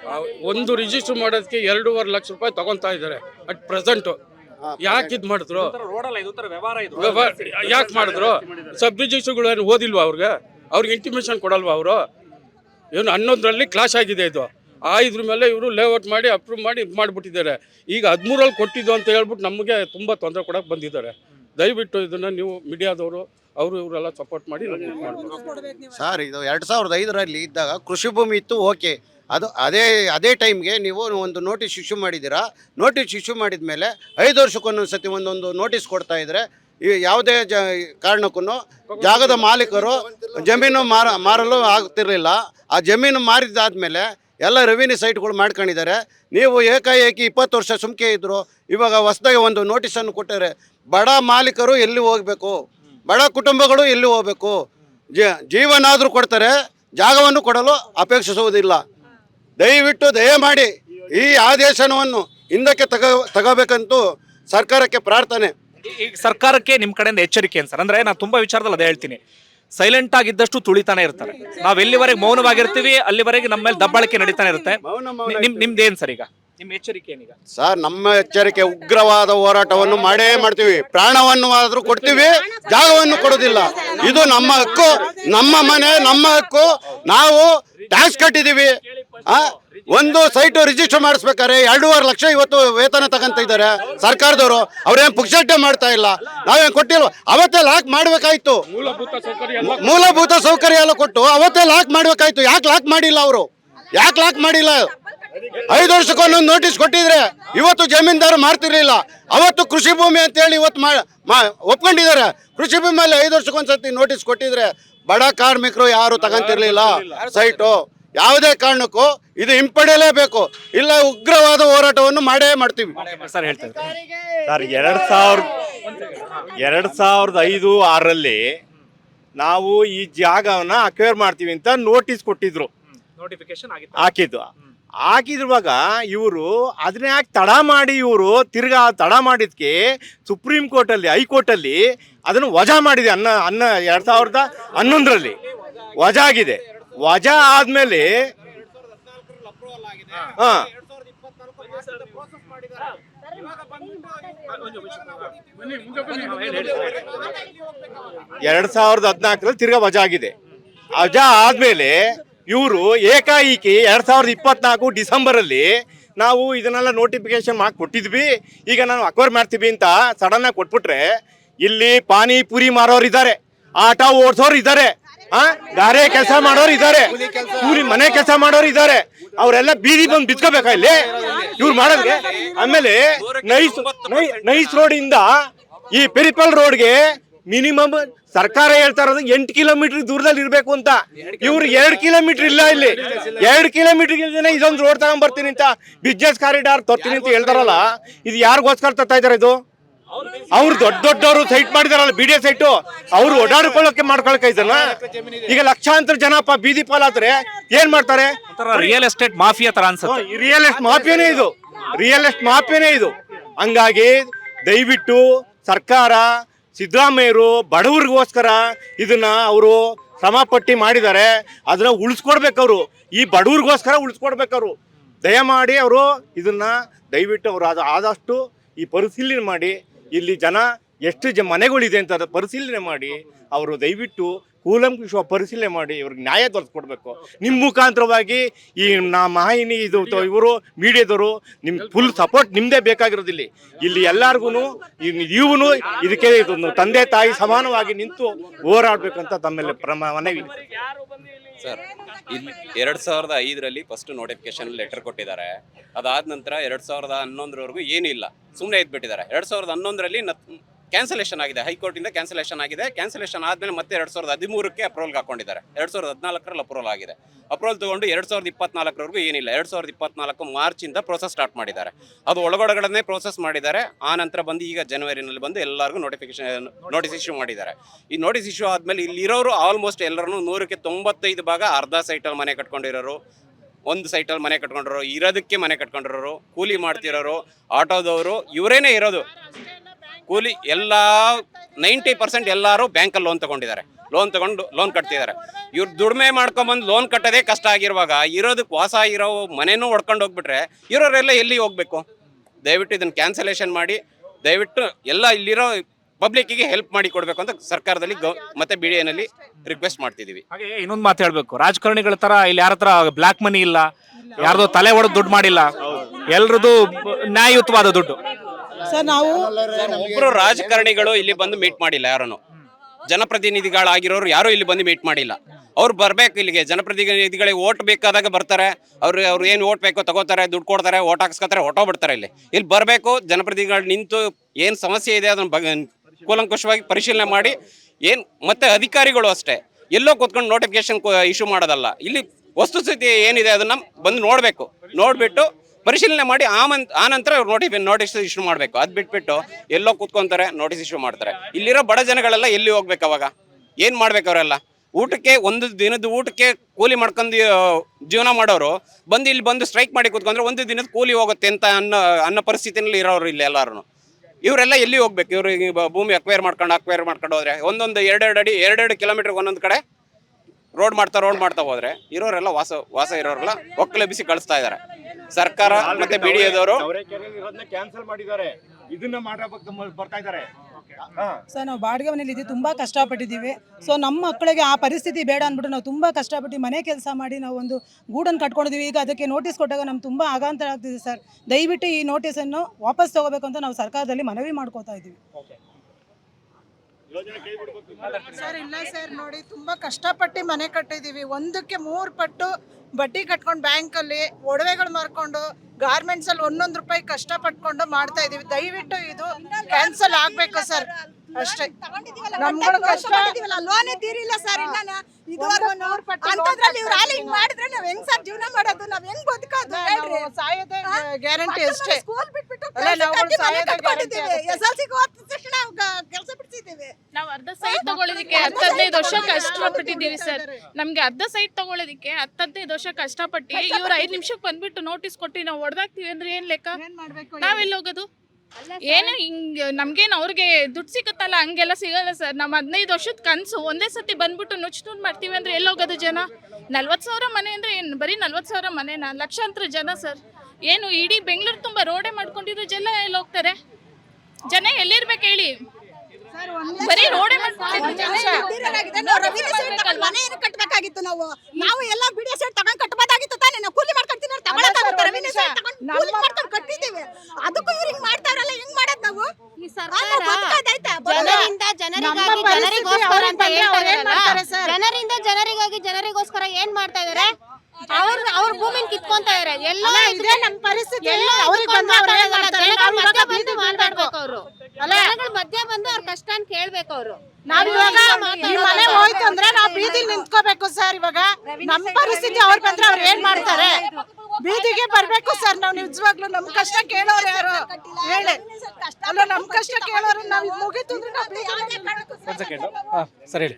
ಆ, ಒಂದು ರಿಜಿಸ್ಟರ್ ಮಾಡೋದಕ್ಕೆ ಎರಡೂವರೆ ಲಕ್ಷ ರೂಪಾಯಿ ತಗೊಂತಾ ಇದ್ದಾರೆ. ಅಟ್ ಪ್ರೆಸೆಂಟ್ ಯಾಕೆ ಇದು ಮಾಡಿದ್ರು? ಯಾಕೆ ಮಾಡಿದ್ರು? ಸಬ್ ರಿಜಿಸ್ಟರ್ಗಳು ಏನು ಓದಿಲ್ವಾ ಅವ್ರಿಗೆ? ಅವ್ರಿಗೆ ಇಂಟಿಮೇಷನ್ ಕೊಡಲ್ವಾ ಅವರು? ಏನು ಹನ್ನೊಂದರಲ್ಲಿ ಕ್ಲಾಶ್ ಆಗಿದೆ ಇದು. ಆ ಇದ್ರ ಮೇಲೆ ಇವರು ಲೇಔಟ್ ಮಾಡಿ ಅಪ್ರೂವ್ ಮಾಡಿ ಇದು ಮಾಡಿಬಿಟ್ಟಿದ್ದಾರೆ. ಈಗ ಹದಿಮೂರಲ್ಲಿ ಕೊಟ್ಟಿದ್ದು ಅಂತ ಹೇಳ್ಬಿಟ್ಟು ನಮಗೆ ತುಂಬ ತೊಂದರೆ ಕೊಡೋಕೆ ಬಂದಿದ್ದಾರೆ. ದಯವಿಟ್ಟು ಇದನ್ನು ನೀವು ಮೀಡಿಯಾದವರು, ಅವರು ಇವರೆಲ್ಲ ಸಪೋರ್ಟ್ ಮಾಡಿ. ಸರ್ ಇದು ಎರಡು ಸಾವಿರದ ಐದರಲ್ಲಿ ಇದ್ದಾಗ ಕೃಷಿ ಭೂಮಿ ಇತ್ತು, ಓಕೆ. ಅದು ಅದೇ ಅದೇ ಟೈಮ್ಗೆ ನೀವು ಒಂದು ನೋಟಿಸ್ ಇಶ್ಯೂ ಮಾಡಿದ್ದೀರಾ? ನೋಟಿಸ್ ಇಶ್ಯೂ ಮಾಡಿದ ಮೇಲೆ ಐದು ವರ್ಷಕ್ಕೊಂದೊಂದು ಸತಿ ಒಂದೊಂದು ನೋಟಿಸ್ ಕೊಡ್ತಾ ಇದ್ರೆ ಈ ಯಾವುದೇ ಜ ಕಾರಣಕ್ಕೂ ಜಾಗದ ಮಾಲೀಕರು ಜಮೀನು ಮಾರ ಮಾರಲು ಆಗ್ತಿರಲಿಲ್ಲ. ಆ ಜಮೀನು ಮಾರಿದಾದ್ಮೇಲೆ ಎಲ್ಲ ರೆವಿನ್ಯೂ ಸೈಟ್ಗಳು ಮಾಡ್ಕೊಂಡಿದ್ದಾರೆ. ನೀವು ಏಕಾಏಕಿ ಇಪ್ಪತ್ತು ವರ್ಷ ಸುಮ್ಕೆ ಇದ್ದರು ಇವಾಗ ಹೊಸದಾಗಿ ಒಂದು ನೋಟಿಸನ್ನು ಕೊಟ್ಟರೆ ಬಡ ಮಾಲೀಕರು ಎಲ್ಲಿ ಹೋಗಬೇಕು? ಬಡ ಕುಟುಂಬಗಳು ಎಲ್ಲಿ ಹೋಗಬೇಕು? ಜೀವನಾದರೂ ಕೊಡ್ತಾರೆ, ಜಾಗವನ್ನು ಕೊಡಲು ಅಪೇಕ್ಷಿಸುವುದಿಲ್ಲ. ದಯವಿಟ್ಟು ದಯಮಾಡಿ ಈ ಆದೇಶನವನ್ನು ಹಿಂದಕ್ಕೆ ತಗ ತಗೋಬೇಕಂತೂ ಸರ್ಕಾರಕ್ಕೆ ಪ್ರಾರ್ಥನೆ. ಈಗ ಸರ್ಕಾರಕ್ಕೆ ನಿಮ್ಮ ಕಡೆಯಿಂದ ಎಚ್ಚರಿಕೆ ಏನು ಸರ್? ಅಂದ್ರೆ ನಾನು ತುಂಬಾ ವಿಚಾರದಲ್ಲಿ ಅದೇ ಹೇಳ್ತೀನಿ. ಸೈಲೆಂಟ್ ಆಗಿದ್ದಷ್ಟು ತುಳಿತಾನೆ ಇರ್ತಾರೆ. ನಾವು ಎಲ್ಲಿವರೆಗೆ ಮೌನವಾಗಿರ್ತೀವಿ ಅಲ್ಲಿವರೆಗೆ ನಮ್ಮ ಮೇಲೆ ದಬ್ಬಾಳಿಕೆ ನಡೀತಾನೆ ಇರುತ್ತೆ. ನಿಮ್ ನಿಮ್ದೇನ್ ಸರ್ ಈಗ? ನಿಮ್ಮ ಎಚ್ಚರಿಕೆ ಏನೀಗ ಸರ್ ನಮ್ಮ ಎಚ್ಚರಿಕೆ ಉಗ್ರವಾದ ಹೋರಾಟವನ್ನು ಮಾಡೇ ಮಾಡ್ತೀವಿ. ಪ್ರಾಣವನ್ನು ಆದರೂ ಕೊಡ್ತೀವಿ ಜಾಗವನ್ನು ಕೊಡೋದಿಲ್ಲ. ಇದು ನಮ್ಮ ಹಕ್ಕು ನಮ್ಮ ಮನೆ ನಮ್ಮ ಹಕ್ಕು. ನಾವು ಟ್ಯಾಕ್ಸ್ ಕಟ್ಟಿದೀವಿ. ಆ ಒಂದು ಸೈಟ್ ರಿಜಿಸ್ಟರ್ ಮಾಡಿಸ್ಬೇಕಾದ್ರೆ ಎರಡೂವರೆ ಲಕ್ಷ ಇವತ್ತು ವೇತನ ತಗೊಂತ ಇದ್ದಾರೆ ಸರ್ಕಾರದವರು. ಅವ್ರೇನ್ ಪುಕ್ಷಟ್ಟೆ ಮಾಡ್ತಾ ಇಲ್ಲ. ನಾವೇನ್ ಕೊಟ್ಟಿಲ್ವ? ಅವತ್ತೇ ಲಾಕ್ ಮಾಡ್ಬೇಕಾಯ್ತು. ಮೂಲಭೂತ ಸೌಕರ್ಯ ಎಲ್ಲ ಕೊಟ್ಟು ಅವತ್ತೇ ಲಾಕ್ ಮಾಡ್ಬೇಕಾಯ್ತು. ಯಾಕೆ ಲಾಕ್ ಮಾಡಿಲ್ಲ ಅವರು? ಯಾಕೆ ಲಾಕ್ ಮಾಡಿಲ್ಲ? ಐದು ವರ್ಷಕ್ಕೊಂದೊಂದು ನೋಟಿಸ್ ಕೊಟ್ಟಿದ್ರೆ ಇವತ್ತು ಜಮೀನ್ದಾರು ಮಾಡ್ತಿರ್ಲಿಲ್ಲ ಅವತ್ತು ಕೃಷಿ ಭೂಮಿ ಅಂತೇಳಿ ಇವತ್ತು ಒಪ್ಕೊಂಡಿದ್ದಾರೆ. ಕೃಷಿ ಭೂಮಿಯಲ್ಲಿ ಐದು ವರ್ಷಕ್ಕೊಂದ್ಸತಿ ನೋಟಿಸ್ ಕೊಟ್ಟಿದ್ರೆ ಬಡ ಕಾರ್ಮಿಕರು ಯಾರು ತಗೊಂತಿರ್ಲಿಲ್ಲ ಸೈಟು. ಯಾವುದೇ ಕಾರಣಕ್ಕೂ ಇದು ಹಿಂಪಡೆಯಲೇಬೇಕು. ಇಲ್ಲ ಉಗ್ರವಾದ ಹೋರಾಟವನ್ನು ಮಾಡೇ ಮಾಡ್ತೀವಿ. ಸರ್ ಹೇಳ್ತಾರೆ ಸರ್ ಎರಡು ಸಾವಿರ ಎರಡು ಸಾವಿರದ ಐದು ಆರಲ್ಲಿ ನಾವು ಈ ಜಾಗವನ್ನ ಅಕ್ವೇರ್ ಮಾಡ್ತೀವಿ ಅಂತ ನೋಟಿಸ್ ಕೊಟ್ಟಿದ್ರು. ನೋಟಿಫಿಕೇಶನ್ ಆಗಿತ್ತು. ಹಾಕಿದ್ದು. ಹಾಕಿದ್ರುವಾಗ ಇವರು ಅದನ್ನ ಯಾಕೆ ತಡ ಮಾಡಿ ಇವರು ತಿರ್ಗಾ ತಡ ಮಾಡಿದ್ಕೆ ಸುಪ್ರೀಂ ಕೋರ್ಟಲ್ಲಿ ಹೈಕೋರ್ಟಲ್ಲಿ ಅದನ್ನು ವಜಾ ಮಾಡಿದೆ ಅನ್ನ ಅನ್ನ ಎರಡು ಸಾವಿರದ ಹನ್ನೊಂದರಲ್ಲಿ. ವಜಾ ಆಗಿದೆ. ವಜಾ ಆದ್ಮೇಲೆ ಹಾ. ಎರಡ್ ಸಾವಿರದ ಹದಿನಾಲ್ಕರಲ್ಲಿ ತಿರ್ಗಾ ವಜಾ ಆಗಿದೆ. ವಜಾ ಆದ್ಮೇಲೆ ಇವರು ಏಕಾಏಕಿ ಎರಡ್ ಸಾವಿರದ ಇಪ್ಪತ್ನಾಲ್ಕು ಡಿಸೆಂಬರ್ ಅಲ್ಲಿ ನಾವು ಇದನ್ನೆಲ್ಲ ನೋಟಿಫಿಕೇಶನ್ ಮಾಡಿ ಕೊಟ್ಟಿದ್ವಿ. ಈಗ ನಾನು ಅಕ್ವೈರ್ ಮಾಡ್ತೀವಿ ಅಂತ ಸಡನ್ ಆಗಿ ಕೊಟ್ಬಿಟ್ರೆ ಇಲ್ಲಿ ಪಾನಿಪುರಿ ಮಾರೋರು ಇದ್ದಾರೆ ಆಟ ಓಡಿಸೋರು ಇದ್ದಾರೆ ಆ? ಗಾರೆ ಕೆಲಸ ಮಾಡೋರು ಇದ್ದಾರೆ. ಕೂಲಿ ಮನೆ ಕೆಲಸ ಮಾಡೋರು ಇದ್ದಾರೆ. ಅವರೆಲ್ಲ ಬೀದಿ ಬಂದು ಬಿತ್ಕೋಬೇಕಾ ಇಲ್ಲಿ? ಇವ್ರು ಮಾಡೋದ್ಗೆ ಆಮೇಲೆ ನೈಸ್ ನೈಸ್ ರೋಡ್ ಇಂದ ಈ ಪೆರಿಪಲ್ ರೋಡ್ಗೆ ಮಿನಿಮಮ್ ಸರ್ಕಾರ ಹೇಳ್ತಾ ಇರೋದು ಎಂಟು ಕಿಲೋಮೀಟರ್ ದೂರದಲ್ಲಿ ಇರಬೇಕು ಅಂತ. ಇವ್ರು ಎರಡು ಕಿಲೋಮೀಟರ್ ಇಲ್ಲ ಇಲ್ಲಿ. ಎರಡು ಕಿಲೋಮೀಟರ್ ಇಲ್ದೇನೆ ಇದೊಂದು ರೋಡ್ ತಗೊಂಡ್ ಬರ್ತೀನಿ ಅಂತ ಬಿಸ್ನೆಸ್ ಕಾರಿಡಾರ್ ತರ್ತೀನಿ ಅಂತ ಹೇಳ್ತಾರಲ್ಲ. ಇದು ಯಾರಿಗೋಸ್ಕರ ತರ್ತಾ ಇದಾರೆ ಇದು? ಅವ್ರು ದೊಡ್ಡ ದೊಡ್ಡವರು ಸೈಟ್ ಮಾಡಿದಾರಲ್ಲ ಬಿ ಡಿ ಎ ಸೈಟು. ಅವ್ರು ಓಡಾಡ್ಕೊಳ್ಳೋಕೆ ಮಾಡ್ಕೊಳಕ ಇದನ್ನ ಈಗ ಲಕ್ಷಾಂತರ ಜನಪ್ಪ ಬೀದಿ ಪಾಲಾದ್ರೆ ಏನ್ ಮಾಡ್ತಾರೆ? ರಿಯಲ್ ಎಸ್ಟೇಟ್ ಮಾಫಿಯಾ ತರ ಅನ್ಸುತ್ತೆ. ರಿಯಲ್ ಎಸ್ಟ್ ಮಾಫಿಯಾನೇ ಇದು. ರಿಯಲ್ ಎಸ್ಟ್ ಮಾಫಿಯಾನೇ ಇದು. ಹಂಗಾಗಿ ದಯವಿಟ್ಟು ಸರ್ಕಾರ ಸಿದ್ದರಾಮಯ್ಯರು ಬಡವ್ರಿಗೋಸ್ಕರ ಇದನ್ನ ಅವರು ಶ್ರಮಪಟ್ಟಿ ಮಾಡಿದ್ದಾರೆ. ಅದನ್ನ ಉಳಿಸ್ಕೊಡ್ಬೇಕವ್ರು ಅವರು. ಈ ಬಡವ್ರಿಗೋಸ್ಕರ ಉಳಿಸ್ಕೊಡ್ಬೇಕವ್ರು ಅವರು. ದಯಮಾಡಿ ಅವರು ಇದನ್ನ ದಯವಿಟ್ಟು ಅವರು ಅದು ಆದಷ್ಟು ಈ ಪರಿಶೀಲನೆ ಮಾಡಿ. ಇಲ್ಲಿ ಜನ ಎಷ್ಟು ಜ ಮನೆಗಳಿದೆ ಅಂತ ಪರಿಶೀಲನೆ ಮಾಡಿ ಅವರು ದಯವಿಟ್ಟು ಕೂಲಂಕುಷ ಪರಿಶೀಲನೆ ಮಾಡಿ ಇವ್ರಿಗೆ ನ್ಯಾಯ ದೊರಕಿಸ್ಕೊಡ್ಬೇಕು ನಿಮ್ಮ ಮುಖಾಂತರವಾಗಿ ಈ ನಾ ಮಾಹಿನಿ ಇದು ಇವರು, ಮೀಡಿಯಾದವರು ನಿಮ್ಗೆ ಫುಲ್ ಸಪೋರ್ಟ್ ನಿಮ್ಮದೇ ಬೇಕಾಗಿರೋದಿಲ್ಲ. ಇಲ್ಲಿ ಎಲ್ಲಾರ್ಗು ಇವನು ಇದಕ್ಕೆ ತಂದೆ ತಾಯಿ ಸಮಾನವಾಗಿ ನಿಂತು ಹೋರಾಡ್ಬೇಕಂತ ತಮ್ಮೆಲ್ಲ ಪ್ರಮ ಮನವಿ ಸರ್ ಇಲ್ಲಿ ಎರಡು ಸಾವಿರದ ಐದರಲ್ಲಿ ಫಸ್ಟ್ ನೋಟಿಫಿಕೇಶನ್ ಲೆಟರ್ ಕೊಟ್ಟಿದ್ದಾರೆ. ಅದಾದ ನಂತರ ಎರಡು ಸಾವಿರದ ಹನ್ನೊಂದರವರೆಗೂ ಏನಿಲ್ಲ. ಸುಮ್ಮನೆ ಇದ್ಬಿಟ್ಟಿದ್ದಾರೆ. ಎರಡು ಸಾವಿರದ ಹನ್ನೊಂದರಲ್ಲಿ ಕ್ಯಾನ್ಸಲೇಷನ್ ಆಗಿದೆ. ಹೈಕೋರ್ಟಿಂದ ಕ್ಯಾನ್ಸಲೇಷನ್ ಆಗಿದೆ. ಕ್ಯಾನ್ಸಲೇಷನ್ ಆದ್ಮೇಲೆ ಮತ್ತೆ ಎರಡು ಸಾವಿರದ ಹದಿಮೂರಕ್ಕೆ ಅಪ್ರೂವಲ್ಗೆ ಹಾಕೊಂಡಿದ್ದಾರೆ. ಎರಡು ಸಾವಿರದ ಹದಿನಾಲ್ಕರಲ್ಲಿ ಅಪ್ರೂವಲ್ ಆಗಿದೆ. ಅಪ್ರೂವಲ್ ತಗೊಂಡು ಎರಡು ಸಾವಿರದ ಇಪ್ಪತ್ನಾಲ್ಕರವರೆಗೂ ಏನಿಲ್ಲ. ಎರಡು ಸಾವಿರದ ಇಪ್ಪತ್ನಾಲ್ಕು ಮಾರ್ಚಿಂದ ಪ್ರೋಸೆಸ್ ಸ್ಟಾರ್ಟ್ ಮಾಡಿದ್ದಾರೆ. ಅದು ಒಳಗಡೆಗಳನ್ನೇ ಪ್ರೋಸೆಸ್ ಮಾಡಿದ್ದಾರೆ. ಆ ನಂತರ ಬಂದು ಈಗ ಜನವರಿನಲ್ಲಿ ಬಂದು ಎಲ್ಲರಿಗೂ ನೋಟಿಫಿಕೇಶನ್ ನೋಟಿಸ್ ಇಶ್ಯೂ ಮಾಡಿದ್ದಾರೆ. ಈ ನೋಟಿಸ್ ಇಶ್ಯೂ ಆದಮೇಲೆ ಇಲ್ಲಿರೋರು ಆಲ್ಮೋಸ್ಟ್ ಎಲ್ಲರೂ ನೂರಕ್ಕೆ ತೊಂಬತ್ತೈದು ಭಾಗ ಅರ್ಧ ಸೈಟಲ್ಲಿ ಮನೆ ಕಟ್ಕೊಂಡಿರೋರು, ಒಂದು ಸೈಟಲ್ಲಿ ಮನೆ ಕಟ್ಕೊಂಡಿರೋರು, ಇರೋದಕ್ಕೆ ಮನೆ ಕಟ್ಕೊಂಡಿರೋರು, ಕೂಲಿ ಮಾಡ್ತಿರೋರು, ಆಟೋದವರು, ಇವರೇನೇ ಇರೋದು. ಕೂಲಿ ಎಲ್ಲ ನೈಂಟಿ ಪರ್ಸೆಂಟ್ ಎಲ್ಲರೂ ಬ್ಯಾಂಕಲ್ಲಿ ಲೋನ್ ತಗೊಂಡಿದ್ದಾರೆ. ಲೋನ್ ತಗೊಂಡು ಲೋನ್ ಕಟ್ತಿದ್ದಾರೆ. ಇವ್ರು ದುಡಿಮೆ ಮಾಡ್ಕೊಂಬಂದು ಲೋನ್ ಕಟ್ಟೋದೇ ಕಷ್ಟ ಆಗಿರುವಾಗ ಇರೋದಕ್ಕೆ ವಾಸ ಇರೋ ಮನೆನೂ ಹೊಡ್ಕೊಂಡು ಹೋಗ್ಬಿಟ್ರೆ ಇರೋರೆಲ್ಲ ಎಲ್ಲಿ ಹೋಗ್ಬೇಕು? ದಯವಿಟ್ಟು ಇದನ್ನು ಕ್ಯಾನ್ಸಲೇಷನ್ ಮಾಡಿ, ದಯವಿಟ್ಟು ಎಲ್ಲ ಇಲ್ಲಿರೋ ಪಬ್ಲಿಕ್ಕಿಗೆ ಹೆಲ್ಪ್ ಮಾಡಿ ಕೊಡಬೇಕು ಅಂತ ಸರ್ಕಾರದಲ್ಲಿ ಗೌ, ಮತ್ತೆ ಬಿ ಡಿ ಎನಲ್ಲಿ ರಿಕ್ವೆಸ್ಟ್ ಮಾಡ್ತಿದ್ದೀವಿ ಹಾಗೆ ಇನ್ನೊಂದು ಮಾತು ಹೇಳಬೇಕು. ರಾಜಕಾರಣಿಗಳ ತರ ಇಲ್ಲಿ ಯಾರ ಹತ್ರ ಬ್ಲ್ಯಾಕ್ ಮನಿ ಇಲ್ಲ, ಯಾರ್ದೋ ತಲೆ ಒಡೆದು ದುಡ್ಡು ಮಾಡಿಲ್ಲ, ಎಲ್ರದ್ದು ನ್ಯಾಯಯುತವಾದ ದುಡ್ಡು. ಸರ್ ನಾವು ಒಬ್ಬರು ರಾಜಕಾರಣಿಗಳು ಇಲ್ಲಿ ಬಂದು ಮೀಟ್ ಮಾಡಿಲ್ಲ ಯಾರನ್ನು? ಜನಪ್ರತಿನಿಧಿಗಳಾಗಿರೋರು ಯಾರು ಇಲ್ಲಿ ಬಂದು ಮೀಟ್ ಮಾಡಿಲ್ಲ. ಅವ್ರು ಬರ್ಬೇಕು ಇಲ್ಲಿಗೆ ಜನಪ್ರತಿನಿಧಿಗಳಿಗೆ ಓಟ್ ಬೇಕಾದಾಗ ಬರ್ತಾರೆ. ಅವ್ರು ಅವ್ರು ಏನು ಓಟ್ ಬೇಕೋ ತಗೋತಾರೆ ದುಡ್ಡು ಕೊಡ್ತಾರೆ ಓಟ್ ಹಾಕ್ಸ್ಕೊತಾರೆ ಹೊಟ್ಟೋಗ್ಬಿಡ್ತಾರೆ ಇಲ್ಲಿ. ಇಲ್ಲಿ ಬರಬೇಕು ಜನಪ್ರತಿನಿಧಿಗಳು ನಿಂತು ಏನು ಸಮಸ್ಯೆ ಇದೆ ಅದನ್ನ ಬ ಕೂಲಂಕುಷವಾಗಿ ಪರಿಶೀಲನೆ ಮಾಡಿ ಏನು ಮತ್ತೆ ಅಧಿಕಾರಿಗಳು ಅಷ್ಟೇ. ಎಲ್ಲೋ ಕೂತ್ಕೊಂಡು ನೋಟಿಫಿಕೇಶನ್ ಇಶ್ಯೂ ಮಾಡೋದಲ್ಲ. ಇಲ್ಲಿ ವಸ್ತುಸ್ಥಿತಿ ಏನಿದೆ ಅದನ್ನ ಬಂದು ನೋಡಬೇಕು. ನೋಡಿಬಿಟ್ಟು ಪರಿಶೀಲನೆ ಮಾಡಿ ಆ ಮಂತ್ ನಂತರ ಅವ್ರು ನೋಟಿಸ್ ಇಶ್ಯೂ ಮಾಡಬೇಕು. ಅದು ಬಿಟ್ಬಿಟ್ಟು ಎಲ್ಲೋ ಕೂತ್ಕೊಂತಾರೆ ನೋಟಿಸ್ ಇಶ್ಯೂ ಮಾಡ್ತಾರೆ. ಇಲ್ಲಿರೋ ಬಡ ಜನಗಳೆಲ್ಲ ಎಲ್ಲಿ ಹೋಗ್ಬೇಕು ಅವಾಗ? ಏನು ಮಾಡ್ಬೇಕು ಅವರೆಲ್ಲ? ಊಟಕ್ಕೆ ಒಂದು ದಿನದ ಊಟಕ್ಕೆ ಕೂಲಿ ಮಾಡ್ಕೊಂಡು ಜೀವನ ಮಾಡೋರು, ಬಂದು ಇಲ್ಲಿ ಬಂದು ಸ್ಟ್ರೈಕ್ ಮಾಡಿ ಕೂತ್ಕೊಂಡ್ರೆ ಒಂದು ದಿನದ ಕೂಲಿ ಹೋಗುತ್ತೆ ಅಂತ ಅನ್ನೋ ಅನ್ನೋ ಪರಿಸ್ಥಿತಿನಲ್ಲಿ ಇರೋರು ಇಲ್ಲಿ ಎಲ್ಲರೂ ಇವರೆಲ್ಲ ಎಲ್ಲಿ ಹೋಗ್ಬೇಕು? ಇವರು ಭೂಮಿ ಅಕ್ವೈರ್ ಮಾಡ್ಕೊಂಡು ಅಕ್ವೈರ್ ಮಾಡ್ಕೊಂಡು ಹೋದ್ರೆ, ಒಂದೊಂದು ಎರಡೆರಡು ಅಡಿ, ಎರಡೆರಡು ಕಿಲೋಮೀಟರ್ ಒಂದೊಂದು ಕಡೆ ರೋಡ್ ಮಾಡ್ತಾ ರೋಡ್ ಮಾಡ್ತಾ ಹೋದ್ರೆ, ಇರೋರೆಲ್ಲ ವಾಸ ವಾಸ ಇರೋರೆಲ್ಲ ಒಕ್ಕಲೆಬ್ಬಿಸಿ ಕಳಿಸ್ತಾ ಇದ್ದಾರೆ. ಸರ್ಕಾರ ಮತ್ತೆ ಬಿ ಡಿ ಎದವರು ಕ್ಯಾನ್ಸಲ್ ಮಾಡಿದ್ದಾರೆ. ಇದನ್ನ ಬರ್ತಾ ಇದ್ದಾರೆ. ಸರ್ ನಾವು ಬಾಡಿಗೆ ಮನೇಲಿ ಇದ್ದೀವಿ ತುಂಬಾ ಕಷ್ಟಪಟ್ಟಿದ್ದೀವಿ. ಸೊ ನಮ್ಮ ಮಕ್ಕಳಿಗೆ ಆ ಪರಿಸ್ಥಿತಿ ಬೇಡ ಅಂದ್ಬಿಟ್ಟು ನಾವು ತುಂಬಾ ಕಷ್ಟಪಟ್ಟು ಮನೆ ಕೆಲಸ ಮಾಡಿ ನಾವು ಒಂದು ಗೂಡನ್ನು ಕಟ್ಕೊಂಡಿದ್ದೀವಿ. ಈಗ ಅದಕ್ಕೆ ನೋಟಿಸ್ ಕೊಟ್ಟಾಗ ನಮ್ಗೆ ತುಂಬಾ ಆಗಾಂತರ ಆಗ್ತಿದೆ ಸರ್. ದಯವಿಟ್ಟು ಈ ನೋಟಿಸನ್ನು ವಾಪಸ್ ತಗೋಬೇಕು ಅಂತ ನಾವು ಸರ್ಕಾರದಲ್ಲಿ ಮನವಿ ಮಾಡ್ಕೋತಾ ಇದ್ದೀವಿ. ಸರ್ ಇಲ್ಲ ಸರ್ ನೋಡಿ ತುಂಬಾ ಕಷ್ಟಪಟ್ಟು ಮನೆ ಕಟ್ಟಿದೀವಿ. ಒಂದಕ್ಕೆ ಮೂರ್ ಪಟ್ಟು ಬಡ್ಡಿ ಕಟ್ಕೊಂಡು ಬ್ಯಾಂಕಲ್ಲಿ ಒಡವೆಗಳು ಮಾರ್ಕೊಂಡು ಗಾರ್ಮೆಂಟ್ಸ್ ಅಲ್ಲಿ ಒಂದೊಂದು ರೂಪಾಯಿ ಕಷ್ಟ ಪಟ್ಕೊಂಡು ಮಾಡ್ತಾ ಇದೀವಿ. ದಯವಿಟ್ಟು ಇದು ಕ್ಯಾನ್ಸಲ್ ಆಗ್ಬೇಕು ಸರ್. ಅಷ್ಟೇ. ನಮ್ಗಳು ಕಷ್ಟ ಲೋನೇ ತೀರಿಲ್ಲ ಸರ್ ಇಲ್ಲ ಇದುವರೆಗೂ ಅಂತದ್ರಲ್ಲಿ ಇವ್ರು ಹಾಲಿ ಹಿಂಗ್ ಮಾಡಿದ್ರೆ ನಾವ್ ಹೆಂಗ್ ಸರ್ ಜೀವನ ಮಾಡೋದು? ನಾವ್ ಹೆಂಗ್ ಬದುಕೋದು ಹೇಳ್ರಿ. ಸಾಯೋದೇ ಗ್ಯಾರಂಟಿ ಅಷ್ಟೇ. ಸ್ಕೂಲ್ ಬಿಟ್ಬಿಟ್ಟು ಎಸ್ ಎಲ್ ಹೋದ ತಕ್ಷಣ ಕೆಲಸ ಬಿಡ್ಸಿದ್ದೀವಿ. ನಾವ್ ಅರ್ಧ ಸೈಟ್ ತಗೊಳ್ಳೋದಿಕ್ಕೆ ಹತ್ತು ಹದಿನೈದು ವರ್ಷ ಕಷ್ಟಪಟ್ಟಿದ್ದೀವಿ ಸರ್. ನಮ್ಗೆ ಅರ್ಧ ಸೈಟ್ ತಗೊಳ್ಳೋದಿಕ್ಕೆ ಹತ್ತು ಹದಿನೈದು ವರ್ಷ ಕಷ್ಟಪಟ್ಟು ಇವ್ರು ಐದ್ ನಿಮಿಷಕ್ಕೆ ಬಂದ್ಬಿಟ್ಟು ನೋಟಿಸ್ ಕೊಟ್ಟು ನಾವು ಹೊಡೆದಾಕ್ತಿವಿ ಅಂದ್ರೆ ಏನ್ ಲೆಕ್ಕ? ನಾವೆಲ್ಲ ಹೋಗೋದು? ಏನು ಹಿಂಗ್ ನಮ್ಗೇನು ಅವ್ರಿಗೆ ದುಡ್ಡು ಸಿಗುತ್ತಲ್ಲ ಹಂಗೆಲ್ಲ ಸಿಗಲ್ಲ ಸರ್ ನಮ್ಮ ಹದಿನೈದು ವರ್ಷದ ಕನಸು ಒಂದೇ ಸತಿ ಬಂದ್ಬಿಟ್ಟು ನುಚ್ಚು ಮಾಡ್ತೀವಿ ಅಂದ್ರೆ ಎಲ್ಲಿ ಹೋಗೋದು ಜನ? ನಲ್ವತ್ತು ಸಾವಿರ ಮನೆ ಅಂದ್ರೆ ಏನು ಬರೀ ನಲ್ವತ್ತು ಸಾವಿರ ಮನೆನಾ? ಲಕ್ಷಾಂತರ ಜನ ಸರ್ ಏನು ಇಡೀ ಬೆಂಗಳೂರು ತುಂಬ ರೋಡೆ ಮಾಡ್ಕೊಂಡಿದ್ರು ಜನ ಎಲ್ಲಿ ಹೋಗ್ತಾರೆ ಜನ ಎಲ್ಲಿರ್ಬೇಕು ಹೇಳಿ? ಬರೀ ರೋಡೆ ಮಾಡ್ಕೊಂಡಿರೋ ಜನ. ಕಟ್ಟಬೇಕಾಗಿತ್ತು ನಾವು ನಾವು. ಎಲ್ಲ ಬಿಡಿಯೋ ಸೈಡ್ ತಗೊಂಡ್ ಕಟ್ಟಿದ್ದೀವಿ ಅದಕ್ಕೂ ಮಾಡ್ತಾರಲ್ಲ ಹೆಂಗ್ ಮಾಡೋದ್ ನಾವು? ಈ ಸರ್ಕಾರ ನಾವು ಜನರಿಂದ ಜನರಿಗಾಗಿ ಜನರಿಗೋಸ್ಕರ ಅಂತ? ಜನರಿಂದ ಜನರಿಗಾಗಿ ಜನರಿಗೋಸ್ಕರ ಏನ್ ಮಾಡ್ತಾ ಇದಾರೆ? ಅವ್ರ ಅವ್ರ ಭೂಮಿನ ಕಿತ್ಕೊಂತ ಇದಾರೆ. ಎಲ್ಲ ಇದೆ ನಮ್ಮ ಪರಿಸ್ಥಿತಿ. ಎಲ್ಲ ಅವ್ರಿಗೆ ಬಂದ್ರೆ ಅವ್ರು ಬಂದು ಮಾತಾಡ್ಬೇಕು ಅವರು. ಜನಗಳ ಮಧ್ಯೆ ಬಂದು ಅವ್ರ ಕಷ್ಟ ಕೇಳ್ಬೇಕು ಅವರು. ನಾವ್ ಇವಾಗ ಈ ಮನೆ ಹೋಯ್ತು ಅಂದ್ರೆ ನಾವ್ ಬೀದಿಲಿ ನಿಂತ್ಕೋಬೇಕು ಸರ್ ಇವಾಗ. ನಮ್ ಪರಿಸ್ಥಿತಿ ಅವ್ರ ಬಂದ್ರೆ ಅವ್ರು ಏನ್ ಮಾಡ್ತಾರೆ? ಬೀದಿಗೆ ಬರ್ಬೇಕು ಸರ್ ನಾವ್ ನಿಜವಾಗ್ಲೂ. ನಮ್ ಕಷ್ಟ ಕೇಳೋರು ಯಾರು? ಹೇಳಿ. ಅಲ್ಲ ನಮ್ ಕಷ್ಟ ಕೇಳೋರು ನಾವ್ ಮುಗೀತು ಅಂದ್ರೆ ನಾವ್ ಬೀದಿಗೆ ಒಂದು ಸೆಕೆಂಡು ಸರಿ ಹೇಳಿ.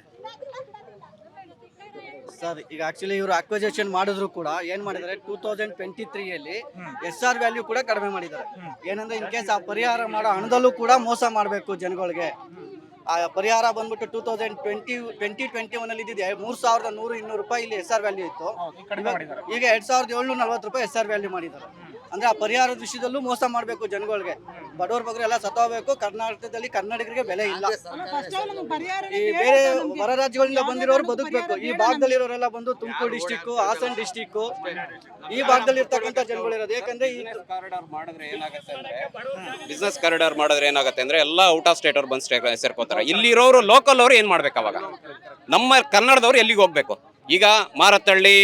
ಸರ್ ಈಗ ಆಕ್ಚುಲಿ ಇವರು ಅಕ್ವಜೇಷನ್ ಮಾಡಿದ್ರು ಕೂಡ ಏನ್ ಮಾಡಿದ್ದಾರೆ ಟೂ ತೌಸಂಡ್ ಟ್ವೆಂಟಿ ತ್ರೀಯಲ್ಲಿ ಎಸ್ ಆರ್ ವ್ಯಾಲ್ಯೂ ಕೂಡ ಕಡಿಮೆ ಮಾಡಿದ್ದಾರೆ. ಏನಂದ್ರೆ ಇನ್ ಕೇಸ್ ಆ ಪರಿಹಾರ ಮಾಡೋ ಹಣದಲ್ಲೂ ಕೂಡ ಮೋಸ ಮಾಡಬೇಕು ಜನಗಳಿಗೆ. ಆ ಪರಿಹಾರ ಬಂದ್ಬಿಟ್ಟು two thousand twenty twenty twenty one ಅಲ್ಲಿ ಇದ್ದಿದೆ ಮೂರ್ ಸಾವಿರದ ನೂರು ಇನ್ನೂರು ರೂಪಾಯಿ ಇಲ್ಲಿ ಎಸ್ ಆರ್ ವ್ಯಾಲ್ಯೂ ಇತ್ತು. ಈಗ ಎರಡ್ ಸಾವಿರದ ಏಳ್ನೂರ ನಲ್ವತ್ತು ರೂಪಾಯಿ ಎಸ್ ಆರ್ ವ್ಯಾಲ್ಯೂ ಮಾಡಿದ್ದಾರೆ. ಅಂದ್ರೆ ಆ ಪರಿಹಾರದ ವಿಷಯದಲ್ಲೂ ಮೋಸ ಮಾಡಬೇಕು ಜನಗಳಿಗೆ. ಬಡವರ ಬಗ್ಗೆ ಎಲ್ಲ ಸತ್ತೋಗ್ಬೇಕು. ಕರ್ನಾಟಕದಲ್ಲಿ ಕನ್ನಡಿಗರಿಗೆ ಬೆಲೆ ಇಲ್ಲ. ಈ ಬೇರೆ ಹೊರ ರಾಜ್ಯಗಳಿಂದ ಬಂದಿರೋರು ಬದುಕಬೇಕು. ಈ ಭಾಗದಲ್ಲಿರೋರೆಲ್ಲ ಬಂದು ತುಮಕೂರು ಡಿಸ್ಟಿಕ್ ಹಾಸನ್ ಡಿಸ್ಟಿಕ್ ಈ ಭಾಗದಲ್ಲಿ ಇರ್ತಕ್ಕಂಥ ಜನಗಳಿರೋದು ಯಾಕಂದ್ರೆ ಈ ಕಾರಿಡಾರ್ ಮಾಡಿದ್ರೆ ಏನಾಗುತ್ತೆ ಅಂದ್ರೆ ಬಿಸ್ನೆಸ್ ಕಾರಿಡಾರ್ ಮಾಡಿದ್ರೆ ಏನಾಗುತ್ತೆ ಅಂದ್ರೆ ಎಲ್ಲ ಔಟ್ ಆಫ್ ಸ್ಟೇಟ್ ಅವ್ರು ಬಂದು ಸೇರ್ಕೋತಾರೆ ಸೇರ್ಕೋತಾರೆ. ಇಲ್ಲಿರೋರು ಲೋಕಲ್ ಅವ್ರು ಏನ್ ಮಾಡ್ಬೇಕು ಅವಾಗ? ನಮ್ಮ ಕನ್ನಡದವ್ರು ಎಲ್ಲಿಗೆ ಹೋಗ್ಬೇಕು? ಈಗ ಮಾರತ್ತಳ್ಳಿ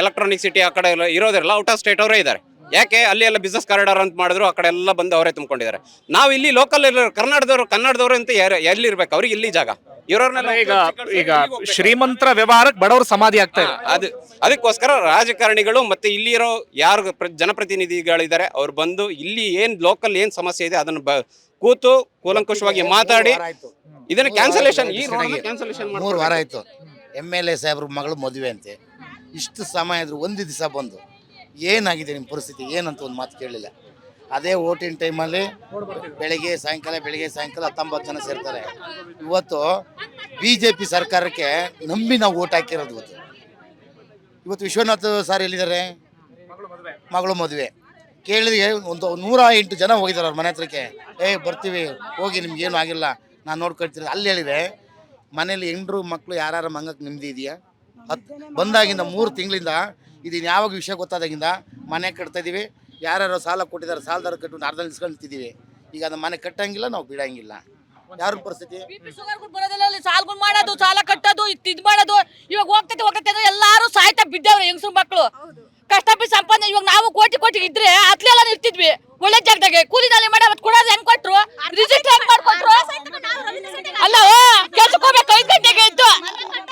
ಎಲೆಕ್ಟ್ರಾನಿಕ್ ಸಿಟಿ ಆ ಕಡೆ ಎಲ್ಲ ಇರೋದೆಲ್ಲ ಔಟ್ ಆಫ್ ಸ್ಟೇಟ್ ಅವರೇ ಇದ್ದಾರೆ. ಯಾಕೆ ಅಲ್ಲಿ ಎಲ್ಲ ಬಿಸ್ನೆಸ್ ಕಾರಿಡಾರ್ ಅಂತ ಮಾಡಿದ್ರು ಆ ಕಡೆ ಎಲ್ಲ ಬಂದು ಅವರೇ ತುಂಬಿಕೊಂಡಿದ್ದಾರೆ. ನಾವು ಇಲ್ಲಿ ಲೋಕಲ್ ಕನ್ನಡದವರು ಕನ್ನಡದವರು ಅಂತ ಯಾರು ಎಲ್ಲಿರ್ಬೇಕು? ಅವ್ರಿಗೆ ಇಲ್ಲಿ ಜಾಗ. ಇರೋರ್ನೆಲ್ಲ ಈಗ ಈಗ ಶ್ರೀಮಂತರ ವ್ಯವಹಾರಕ್ಕೆ ಬಡವರು ಸಮಾಧಿ ಆಗ್ತಾ ಇದೆ ಅದು ಅದಕ್ಕೋಸ್ಕರ ರಾಜಕಾರಣಿಗಳು ಮತ್ತೆ ಇಲ್ಲಿರೋ ಯಾರು ಪ್ರ- ಜನಪ್ರತಿನಿಧಿಗಳಿದ್ದಾರೆ ಅವ್ರು ಬಂದು ಇಲ್ಲಿ ಏನ್ ಲೋಕಲ್ ಏನ್ ಸಮಸ್ಯೆ ಇದೆ ಅದನ್ನ ಬ- ಕೂತು ಕೂಲಂಕುಷವಾಗಿ ಮಾತಾಡಿ ಇದನ್ನ ಕ್ಯಾನ್ಸಲೇಷನ್ ಈ ಕ್ಯಾನ್ಸಲೇಷನ್ ಮೂರು ವಾರ ಆಯಿತು. ಎಂ ಎಲ್ ಎ ಸಾಹೇಬ್ರ ಮಗಳು ಮದುವೆ ಅಂತೆ. ಇಷ್ಟು ಸಮಯ ಆದರೂ ಒಂದು ದಿವಸ ಬಂದು. ಏನಾಗಿದೆ ನಿಮ್ಮ ಪರಿಸ್ಥಿತಿ? ಏನಂತ ಒಂದು ಮಾತು ಕೇಳಲಿಲ್ಲ. ಅದೇ ಓಟಿನ ಟೈಮಲ್ಲಿ ಬೆಳಗ್ಗೆ, ಸಾಯಂಕಾಲ ಬೆಳಗ್ಗೆ, ಸಾಯಂಕಾಲ ಹತ್ತೊಂಬತ್ತು ಜನ ಸೇರ್ತಾರೆ. ಇವತ್ತು ಬಿ ಜೆ ಪಿ ಸರ್ಕಾರಕ್ಕೆ ನಂಬಿ ನಾವು ಓಟ್ ಹಾಕಿರೋದು ಇವತ್ತು. ಇವತ್ತು ವಿಶ್ವನಾಥ್ ಸರ್ ಎಲ್ಲಿದ್ದಾರೆ? ಮಗಳು ಮದುವೆ. ಕೇಳಿದ್ರೆ ಒಂದು ನೂರ ಎಂಟು ಜನ ಹೋಗಿದ್ದಾರೆ ಅವ್ರ ಮನೆ ಹತ್ರಕ್ಕೆ. ಏಯ್ ಬರ್ತೀವಿ, ಹೋಗಿ ನಿಮ್ಗೇನು ಆಗಿಲ್ಲ. ನಾನು ನೋಡ್ಕೊಳ್ತೀನಿ ಅಲ್ಲಿ ಹೇಳಿದೆ, ಮನೇಲಿ ಹೆಂಡ್ರು ಮಕ್ಕಳು ಯಾರು ಮಂಗಕ್ಕೆ ನೆಮ್ಮದಿ ಇದೆಯಾ? ಹತ್ತು ಬಂದಾಗಿಂದ ಮೂರು ತಿಂಗಳಿಂದ ಇದೀನಿ ಯಾವಾಗ ವಿಷಯ ಗೊತ್ತಾದಾಗಿಂದ ಮನೆ ಕಟ್ತಾ ಇದ್ದೀವಿ ಯಾರ್ಯಾರು ಸಾಲ ಕೊಟ್ಟಿದ್ದಾರೆ ಸಾಲದಾರ ಕಟ್ಟು ಅರ್ಧ ನಿಲ್ಸ್ಕೊಳ್ತಿದ್ದೀವಿ ಈಗ ಅದು ಮನೆ ಕಟ್ಟಂಗಿಲ್ಲ ನಾವು ಬಿಡಂಗಿಲ್ಲ. ಯಾರು ಪರಿಸ್ಥಿತಿ? ಸಾಲ್ಗಳು ಮಾಡೋದು ಸಾಲ ಕಟ್ಟೋದು ಇದ್ ಇದ್ ಮಾಡೋದು. ಇವಾಗ ಹೋಗ್ತೈತೆ ಹೋಗ್ತೈತೆ ಎಲ್ಲಾರು ಸಾಯ್ತಾ ಬಿದ್ದವ್ರೆ ಹೆಂಗಸ್ರು ಮಕ್ಕಳು ಕಷ್ಟಪಟ್ಟು ಸಂಪಾದನೆ ಇವಾಗ ನಾವು ಕೋಟಿ ಕೋಟಿ ಇದ್ರೆ ಅತ್ಲೆಲ್ಲ ಇರ್ತಿದ್ವಿ ಒಳ್ಳೆ ಜಾಗದಾಗೆ. ಕೂಲಿ ನಾಲಿ ಮಾಡಿ ಅವತ್ತು ಕೊಡೋದು ಹೆಂಗ್ ಕೊಟ್ರು? ರಿಸಿಟ್ ಹೆಂಗ್ ಮಾಡ್ಕೊಟ್ರು? ಅಲ್ಲ ಕೆಲ್ಸಕ್ಕೆ ಹೋಗ್ಬೇಕು ಐದು ಗಂಟೆಗೆ ಇದ್ದು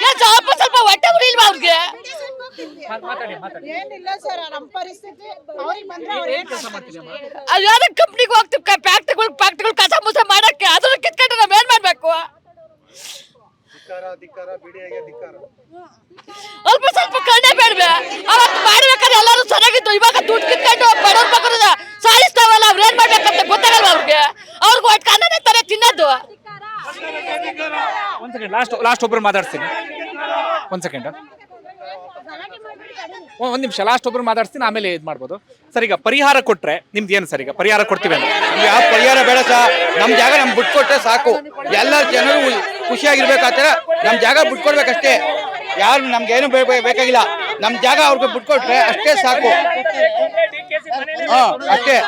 ಕೆಲ್ಸ ಸ್ವಲ್ಪ ಸ್ವಲ್ಪ ಹೊಟ್ಟೆ ಉರಿಲ್ವಾ ಅವ್ರಿಗೆ? ಏನಿಲ್ಲ ಸರ್ ನಮ್ಮ ಪರಿಸ್ಥಿತಿ. ಅವ್ರಿಗೆ ಬಂದ್ರೆ ಅವ್ರು ಏನ್ ಮಾಡ್ತಾರೆ? ಅದು ಯಾವ್ದೋ ಕಂಪ್ನಿಗೆ ಹೋಗ್ತೀವಿ ಫ್ಯಾಕ್ಟ್ರಿಗಳು ಫ್ಯಾಕ್ಟ್ರಿಗಳು ಕಸ ಮುಸ ಮಾಡಕ್ಕೆ. ಅದನ್ನ ಕಿತ್ಕೊಂಡು ನಾವ್ ಏನ್ ಮಾಡ್ಬೇಕು? ಅಲ್ಪ ಸ್ವಲ್ಪ ಕಣ್ಣೆ ಬೇಡ್ವೆ. ಅವತ್ತು ಎಲ್ಲರೂ ಚೆನ್ನಾಗಿತ್ತು ಇವಾಗ ದುಡ್ಡು ಕಿತ್ಕೊಂಡು ಬಡವ್ರ ಪಕ್ಕದ ಸಾಯಿಸ್ತಾವಲ್ಲ ಅವ್ರು ಏನ್ ಮಾಡ್ಬೇಕಂತ ಗೊತ್ತಾಗಲ್ವ ಅವ್ರಿಗೆ ಅವ್ರಿಗೆ ಒಟ್ಟು ಕನ್ನಡ ತರ ತಿನ್ನೋದು ಒಂದು ಸೆಕೆಂಡ್ ಲಾಸ್ಟ್ ಲಾಸ್ಟ್ ಒಬ್ರು ಮಾತಾಡ್ತೀನಿ. ಒಂದು ಸೆಕೆಂಡ್ ಒಂದು ನಿಮಿಷ ಲಾಸ್ಟ್ ಒಬ್ರು ಮಾತಾಡ್ತೀನಿ ಆಮೇಲೆ ಇದು ಮಾಡ್ಬೋದು. ಸರ್ ಈಗ ಪರಿಹಾರ ಕೊಟ್ರೆ ನಿಮ್ದು ಏನು ಸರಿ ಈಗ? ಪರಿಹಾರ ಕೊಡ್ತೀವಿ ಅಂತ. ಯಾವ ಪರಿಹಾರ ಬೇಡ ಸರ್. ನಮ್ಮ ಜಾಗ ನಮ್ಗೆ ಬಿಟ್ಕೊಟ್ರೆ ಸಾಕು. ಎಲ್ಲ ಜನರು ಖುಷಿಯಾಗಿರ್ಬೇಕಾದ್ರೆ ನಮ್ಮ ಜಾಗ ಬಿಟ್ಕೊಡ್ಬೇಕಷ್ಟೇ ಯಾರು ನಮ್ಗೆ ಏನು ಬೇಕಾಗಿಲ್ಲ. ನಮ್ಮ ಜಾಗ ಅವ್ರಿಗೆ ಬಿಟ್ಕೊಟ್ರೆ ಅಷ್ಟೇ ಸಾಕು. ಹಾಂ ಅಷ್ಟೇ.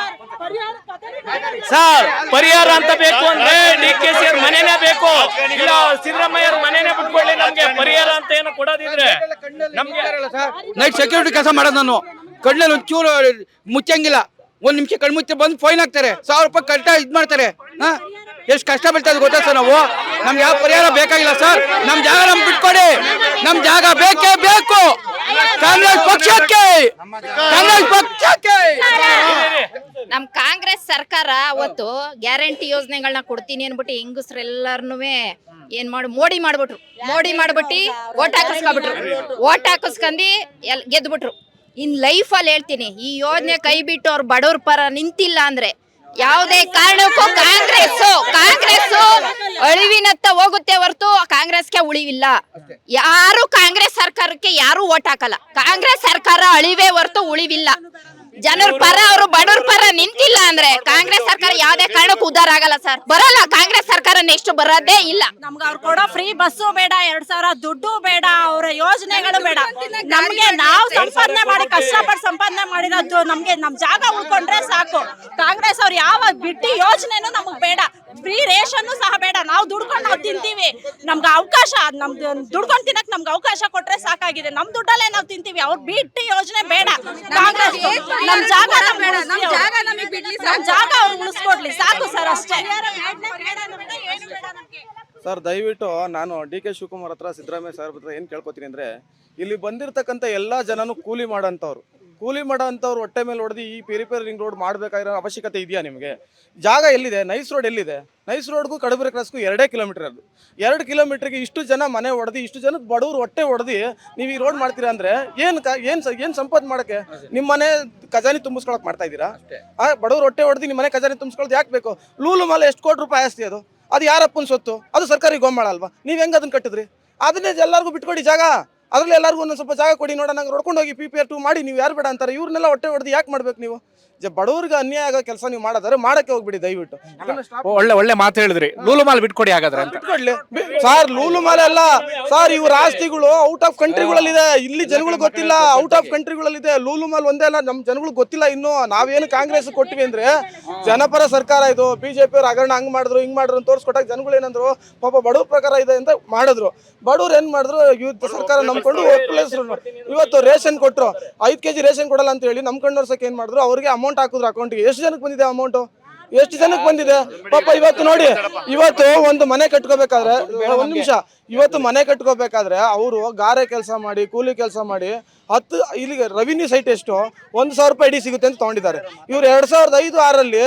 ಸರ್, ಪರಿಹಾರ ಅಂತ ಬೇಕು ಅಂದ್ರೆ ಡಿ ಕೆ ಸಿ ಅವ್ರ ಮನೆನೇ ಬೇಕು. ಇಲ್ಲ, ಸಿದ್ದರಾಮಯ್ಯ ಅವ್ರ ಮನೆನೇ ಬಿಟ್ಕೊಳ್ಳಿ ನಮ್ಗೆ. ಪರಿಹಾರ ಅಂತ ಏನು ಕೊಡೋದಿದ್ರೆ ನಮ್ಗೆ ನೈಟ್ ಸೆಕ್ಯೂರಿಟಿ ಕೆಲಸ ಮಾಡೋದು ನಾನು. ಕಣ್ಣಲ್ಲಿ ಒಂಚೂರು ಮುಚ್ಚಂಗಿಲ್ಲ. ಒಂದ್ ನಿಮಿಷ ಕಣ್ಮುಚ್ಚೆ ಬಂದು ಫೈನ್ ಹಾಕ್ತಾರೆ. ಸಾವಿರ ರೂಪಾಯಿ ಕಟ್ಟ ಇದ್ ಮಾಡ್ತಾರೆ. ಹಾ? ಎಷ್ಟು ಕಷ್ಟ ಬೀಳ್ತಾ ಗೊತ್ತಾ ಸರ್ ನಾವು? ನಮ್ಗೆ ಯಾವ ಪರಿಹಾರ ಬೇಕಾಗಿಲ್ಲ ಸರ್. ನಮ್ ಜಾಗ ನಮ್ಗೆ ಬಿಟ್ಕೊಡಿ. ನಮ್ ಜಾಗ ಬೇಕೇ ಬೇಕು. ಕಾಂಗ್ರೆಸ್ ಪಕ್ಷಕ್ಕೆ. ಕಾಂಗ್ರೆಸ್ ಪಕ್ಷಕ್ಕೆ. ನಮ್ ಕಾಂಗ್ರೆಸ್ ಸರ್ಕಾರ ಅವತ್ತು ಗ್ಯಾರಂಟಿ ಯೋಜನೆಗಳನ್ನ ಕೊಡ್ತೀನಿ ಅನ್ಬಿಟ್ಟು ಹೆಂಗಸ್ರೆಲ್ಲರ್ನು ಏನ್ ಮಾಡಿ, ಮೋಡಿ ಮಾಡ್ಬಿಟ್ರು. ಮೋಡಿ ಮಾಡ್ಬಿಟ್ಟು ಓಟ್ ಹಾಕಿಸ್ಕೊಬಿಟ್ರು ಓಟ್ ಹಾಕಿಸ್ಕೊಂಡಿ ಎಲ್, ಗೆದ್ಬಿಟ್ರು. ಇನ್ ಲೈಫ್ ಅಲ್ಲಿ ಹೇಳ್ತೀನಿ, ಈ ಯೋಜನೆ ಕೈ ಬಿಟ್ಟು ಅವ್ರು ಬಡವ್ರ ಪರ ನಿಂತಿಲ್ಲ ಅಂದ್ರೆ ಯಾವುದೇ ಕಾರಣಕ್ಕೂ ಕಾಂಗ್ರೆಸ್ ಅಳಿವಿನತ್ತ ಹೋಗುತ್ತೆ ಹೊರತು ಕಾಂಗ್ರೆಸ್ಗೆ ಉಳಿವಿಲ್ಲ. ಯಾರು ಕಾಂಗ್ರೆಸ್ ಸರ್ಕಾರಕ್ಕೆ ಯಾರು ಓಟ್ ಹಾಕಲ್ಲ. ಕಾಂಗ್ರೆಸ್ ಸರ್ಕಾರ ಅಳಿವೆ ಹೊರತು ಉಳಿವಿಲ್ಲ. ಜನರ ಪರ ಅವರು ಬಡವ್ರ ಪರ ನಿಂತಿಲ್ಲ ಅಂದ್ರೆ ಕಾಂಗ್ರೆಸ್ ಸರ್ಕಾರ ಯಾವ್ದೇ ಕಾರಣಕ್ಕೂ ಉದ್ದಾರ ಆಗಲ್ಲ ಸರ್. ಬರಲ್ಲ ಕಾಂಗ್ರೆಸ್ ಸರ್ಕಾರ ನೆಕ್ಸ್ಟ್ ಬರೋದೇ ಇಲ್ಲ. ನಮ್ಗೆ ಅವ್ರು ಕೊಡೋ ಫ್ರೀ ಬಸ್ಸು ಬೇಡ ಎರಡ್ ಸಾವಿರ ದುಡ್ಡು ಬೇಡ ಅವರ ಯೋಜನೆಗಳು ಬೇಡ. ನಮ್ಗೆ ನಾವು ಸಂಪಾದನೆ ಮಾಡಿ ಕಷ್ಟಪಟ್ಟು ಸಂಪಾದನೆ ಮಾಡಿರೋದು ನಮ್ಗೆ ನಮ್ ಜಾಗ ಉಳ್ಕೊಂಡ್ರೆ ಸಾಕು. ಕಾಂಗ್ರೆಸ್ ಅವ್ರು ಯಾವ ಬಿಟ್ಟಿ ಯೋಜನೆನೂ ನಮಗ್ ಬೇಡ. ಫ್ರೀ ರೇಷನ್ ಸಹ ಬೇಡ. ನಾವು ದುಡ್ಕೊಂಡು ನಾವು ತಿಂತೀವಿ. ನಮ್ಗೆ ಅವಕಾಶ ನಮ್ದು ದುಡ್ಕೊಂಡು ತಿನ್ನಕ್ ನಮ್ಗೆ ಅವಕಾಶ ಕೊಟ್ರೆ ಸಾಕಾಗಿದೆ. ನಮ್ ದುಡ್ಡಲ್ಲೇ ನಾವು ತಿಂತೀವಿ. ಅವ್ರು ಬಿಟ್ಟಿ ಯೋಜನೆ ಬೇಡ. ಕಾಂಗ್ರೆಸ್ ನಮ್ ಜಾಗ ಬೇಡ ನಮ್ ಜಾಗ ನಮಗೆ ಬಿಡ್ಲಿ ನಮ್ ಜಾಗ ಅವ್ರು ಉಳಿಸ್ಕೊಡ್ಲಿ ಸಾಕು ಸರ್ ಅಷ್ಟೇ. ಸರ್ ದಯವಿಟ್ಟು ನಾನು ಡಿ ಕೆ ಶಿವಕುಮಾರ್ ಹತ್ರ ಸಿದ್ದರಾಮಯ್ಯ ಸರ್ ಹತ್ರ ಏನು ಕೇಳ್ಕೊತೀನಿ ಅಂದರೆ ಇಲ್ಲಿ ಬಂದಿರತಕ್ಕಂಥ ಎಲ್ಲ ಜನನು ಕೂಲಿ ಮಾಡೋಂಥವ್ರು ಕೂಲಿ ಮಾಡೋಂಥವ್ರು ಹೊಟ್ಟೆ ಮೇಲೆ ಹೊಡೆದು ಈ ಪೆರಿಪೆರಿ ರಿಂಗ್ ರೋಡ್ ಮಾಡಬೇಕಾಗಿರೋ ಅವಶ್ಯಕತೆ ಇದೆಯಾ ನಿಮಗೆ? ಜಾಗ ಎಲ್ಲಿದೆ? ನೈಸ್ ರೋಡ್ ಎಲ್ಲಿದೆ? ನೈಸ್ ರೋಡ್ಗೂ ಕಡಬರಿ ಕ್ರಾಸ್ಗೂ ಎರಡೇ ಕಿಲೋಮೀಟರ್ ಅದು. ಎರಡು ಕಿಲೋಮೀಟ್ರಿಗೆ ಇಷ್ಟು ಜನ ಮನೆ ಹೊಡೆದು ಇಷ್ಟು ಜನ ಬಡವರು ಹೊಟ್ಟೆ ಹೊಡೆದು ನೀವು ಈ ರೋಡ್ ಮಾಡ್ತೀರಾ ಅಂದರೆ ಏನು ಕ ಏನು ಏನು ಸಂಪಾದನೆ ಮಾಡೋಕ್ಕೆ ನಿಮ್ಮ ಮನೆ ಖಜಾನೆ ತುಂಬಿಸ್ಕೊಳಕ್ಕೆ ಮಾಡ್ತಾ ಇದ್ದೀರಾ? ಆ ಬಡವರು ಹೊಟ್ಟೆ ಹೊಡೆದು ನಿಮ್ಮ ಮನೆ ಖಜಾನೆ ತುಂಬಿಸ್ಕೊಳ್ಳೋದು ಯಾಕೆ ಬೇಕು? ಲೂಲು ಮಾಲೆ ಎಷ್ಟು ಕೋಟಿ ರೂಪಾಯಿ ಆಸ್ತಿ ಅದು? ಅದು ಯಾರಪ್ಪನ ಸೊತ್ತು ಅದು ಸರ್ಕಾರಿ ಗೋಮಾಳ ಅಲ್ವಾ? ನೀವು ಹೆಂಗೆ ಅದನ್ನು ಕಟ್ಟಿದ್ರಿ? ಅದನ್ನೇ ಎಲ್ಲರಿಗೂ ಬಿಟ್ಕೊಡಿ ಜಾಗ. ಅದ್ರಲ್ಲಿ ಎಲ್ಲರಿಗೂ ಒಂದೊಂದು ಸ್ವಲ್ಪ ಜಾಗ ಕೊಡಿ ನೋಡೋಣ ನಂಗೆ ಹೊಡ್ಕೊಂಡು ಹೋಗಿ ಪಿ ಪಿ ಆರ್ ಟು ಮಾಡಿ, ನೀವು ಯಾರು ಬೇಡ ಅಂತಾರೆ, ಇವ್ರನ್ನೆಲ್ಲ ಹೊಟ್ಟೆ ಹೊಡೆದು ಯಾಕೆ ಮಾಡ್ಬೇಕು ನೀವು? ಜ ಬಡವ್ರಿಗೆ ಅನ್ಯಾಯ ಆಗೋ ಕೆಲಸ ನೀವು ಮಾಡೋದಾದ್ರೆ ಮಾಡಕ್ಕೆ ಹೋಗ್ಬಿಡಿ ದಯವಿಟ್ಟು. ಒಳ್ಳೆ ಒಳ್ಳೆ ಮಾತು ಹೇಳಿದ್ರಿ. ಲೂಲು ಮಾಲ್ ಬಿಟ್ಕೊಡಿ ಹಾಗಾದ್ರೆ ಅಂತ. ಬಿಟ್ಕೊಡ್ಲಿ. ಸರ್ ಲೂಲು ಮಾಲ್ ಅಲ್ಲ. ಸರ್ ಇವ್ರ ಆಸ್ತಿಗಳು ಔಟ್ ಆಫ್ ಕಂಟ್ರಿಗಳಲ್ಲಿದೆ ಇಲ್ಲಿ ಜನಗಳು ಗೊತ್ತಿಲ್ಲ ಔಟ್ ಆಫ್ ಕಂಟ್ರಿಗಳಲ್ಲಿದೆ ಲೂಲು ಮಾಲ್ ಒಂದೇ ಅಲ್ಲ ನಮ್ಮ ಜನಗಳು ಗೊತ್ತಿಲ್ಲ ಇನ್ನು. ನಾವೇನು ಕಾಂಗ್ರೆಸ್ ಕೊಟ್ಟಿವಿ ಅಂದ್ರೆ ಜನಪರ ಸರ್ಕಾರ ಇದು ಬಿಜೆಪಿ ಅವ್ರು ಹಗರಣ ಹಂಗ್ ಮಾಡಿದ್ರು ಹಿಂಗ್ ಮಾಡಿದ್ರು ಅಂತ ತೋರಿಸ್ಕೊಟ್ಟಾಗ ಜನಗಳು ಏನಂದ್ರು ಪಾಪ ಬಡವ್ರ ಪ್ರಕಾರ ಇದೆ ಅಂತ ಮಾಡಿದ್ರು. ಬಡವ್ರು ಏನ್ ಮಾಡಿದ್ರು ಯುದ್ಧ ಸರ್ಕಾರ ನಂಬ್ಕೊಂಡು ಇವತ್ತು ರೇಷನ್ ಕೊಟ್ರು. ಐದು ಕೆಜಿ ರೇಷನ್ ಕೊಡಲ್ಲ ಅಂತ ಹೇಳಿ ನಮ್ ವರ್ಷಕ್ಕೆ ಏನ್ ಮಾಡಿದ್ರು ಅವ್ರಿಗೆ ಅಮೌಂಟ್ ಹಾಕಿದ್ರು ಅಕೌಂಟ್ಗೆ ಎಷ್ಟು ಜನಕ್ಕೆ ಬಂದಿದೆ ಅಮೌಂಟ್ ಎಷ್ಟು ಜನಕ್ಕೆ ಬಂದಿದೆ? ಪಾಪ ಇವತ್ತು ನೋಡಿ, ಇವತ್ತು ಒಂದು ಮನೆ ಕಟ್ಕೋಬೇಕಾದ್ರೆ ಒಂದ್ ನಿಮಿಷ. ಇವತ್ತು ಮನೆ ಕಟ್ಕೋಬೇಕಾದ್ರೆ ಅವರು ಗಾರೆ ಕೆಲಸ ಮಾಡಿ, ಕೂಲಿ ಕೆಲಸ ಮಾಡಿ, ಹತ್ತು, ಇಲ್ಲಿಗೆ ರೆವಿನ್ಯೂ ಸೈಟ್ ಎಷ್ಟು? ಒಂದು ಸಾವಿರ ರೂಪಾಯಿ ಇಡೀ ಸಿಗುತ್ತೆ ಅಂತ ತಗೊಂಡಿದ್ದಾರೆ. ಇವ್ರು ಎರಡ್ ಸಾವಿರದ ಐದು ಆರಲ್ಲಿ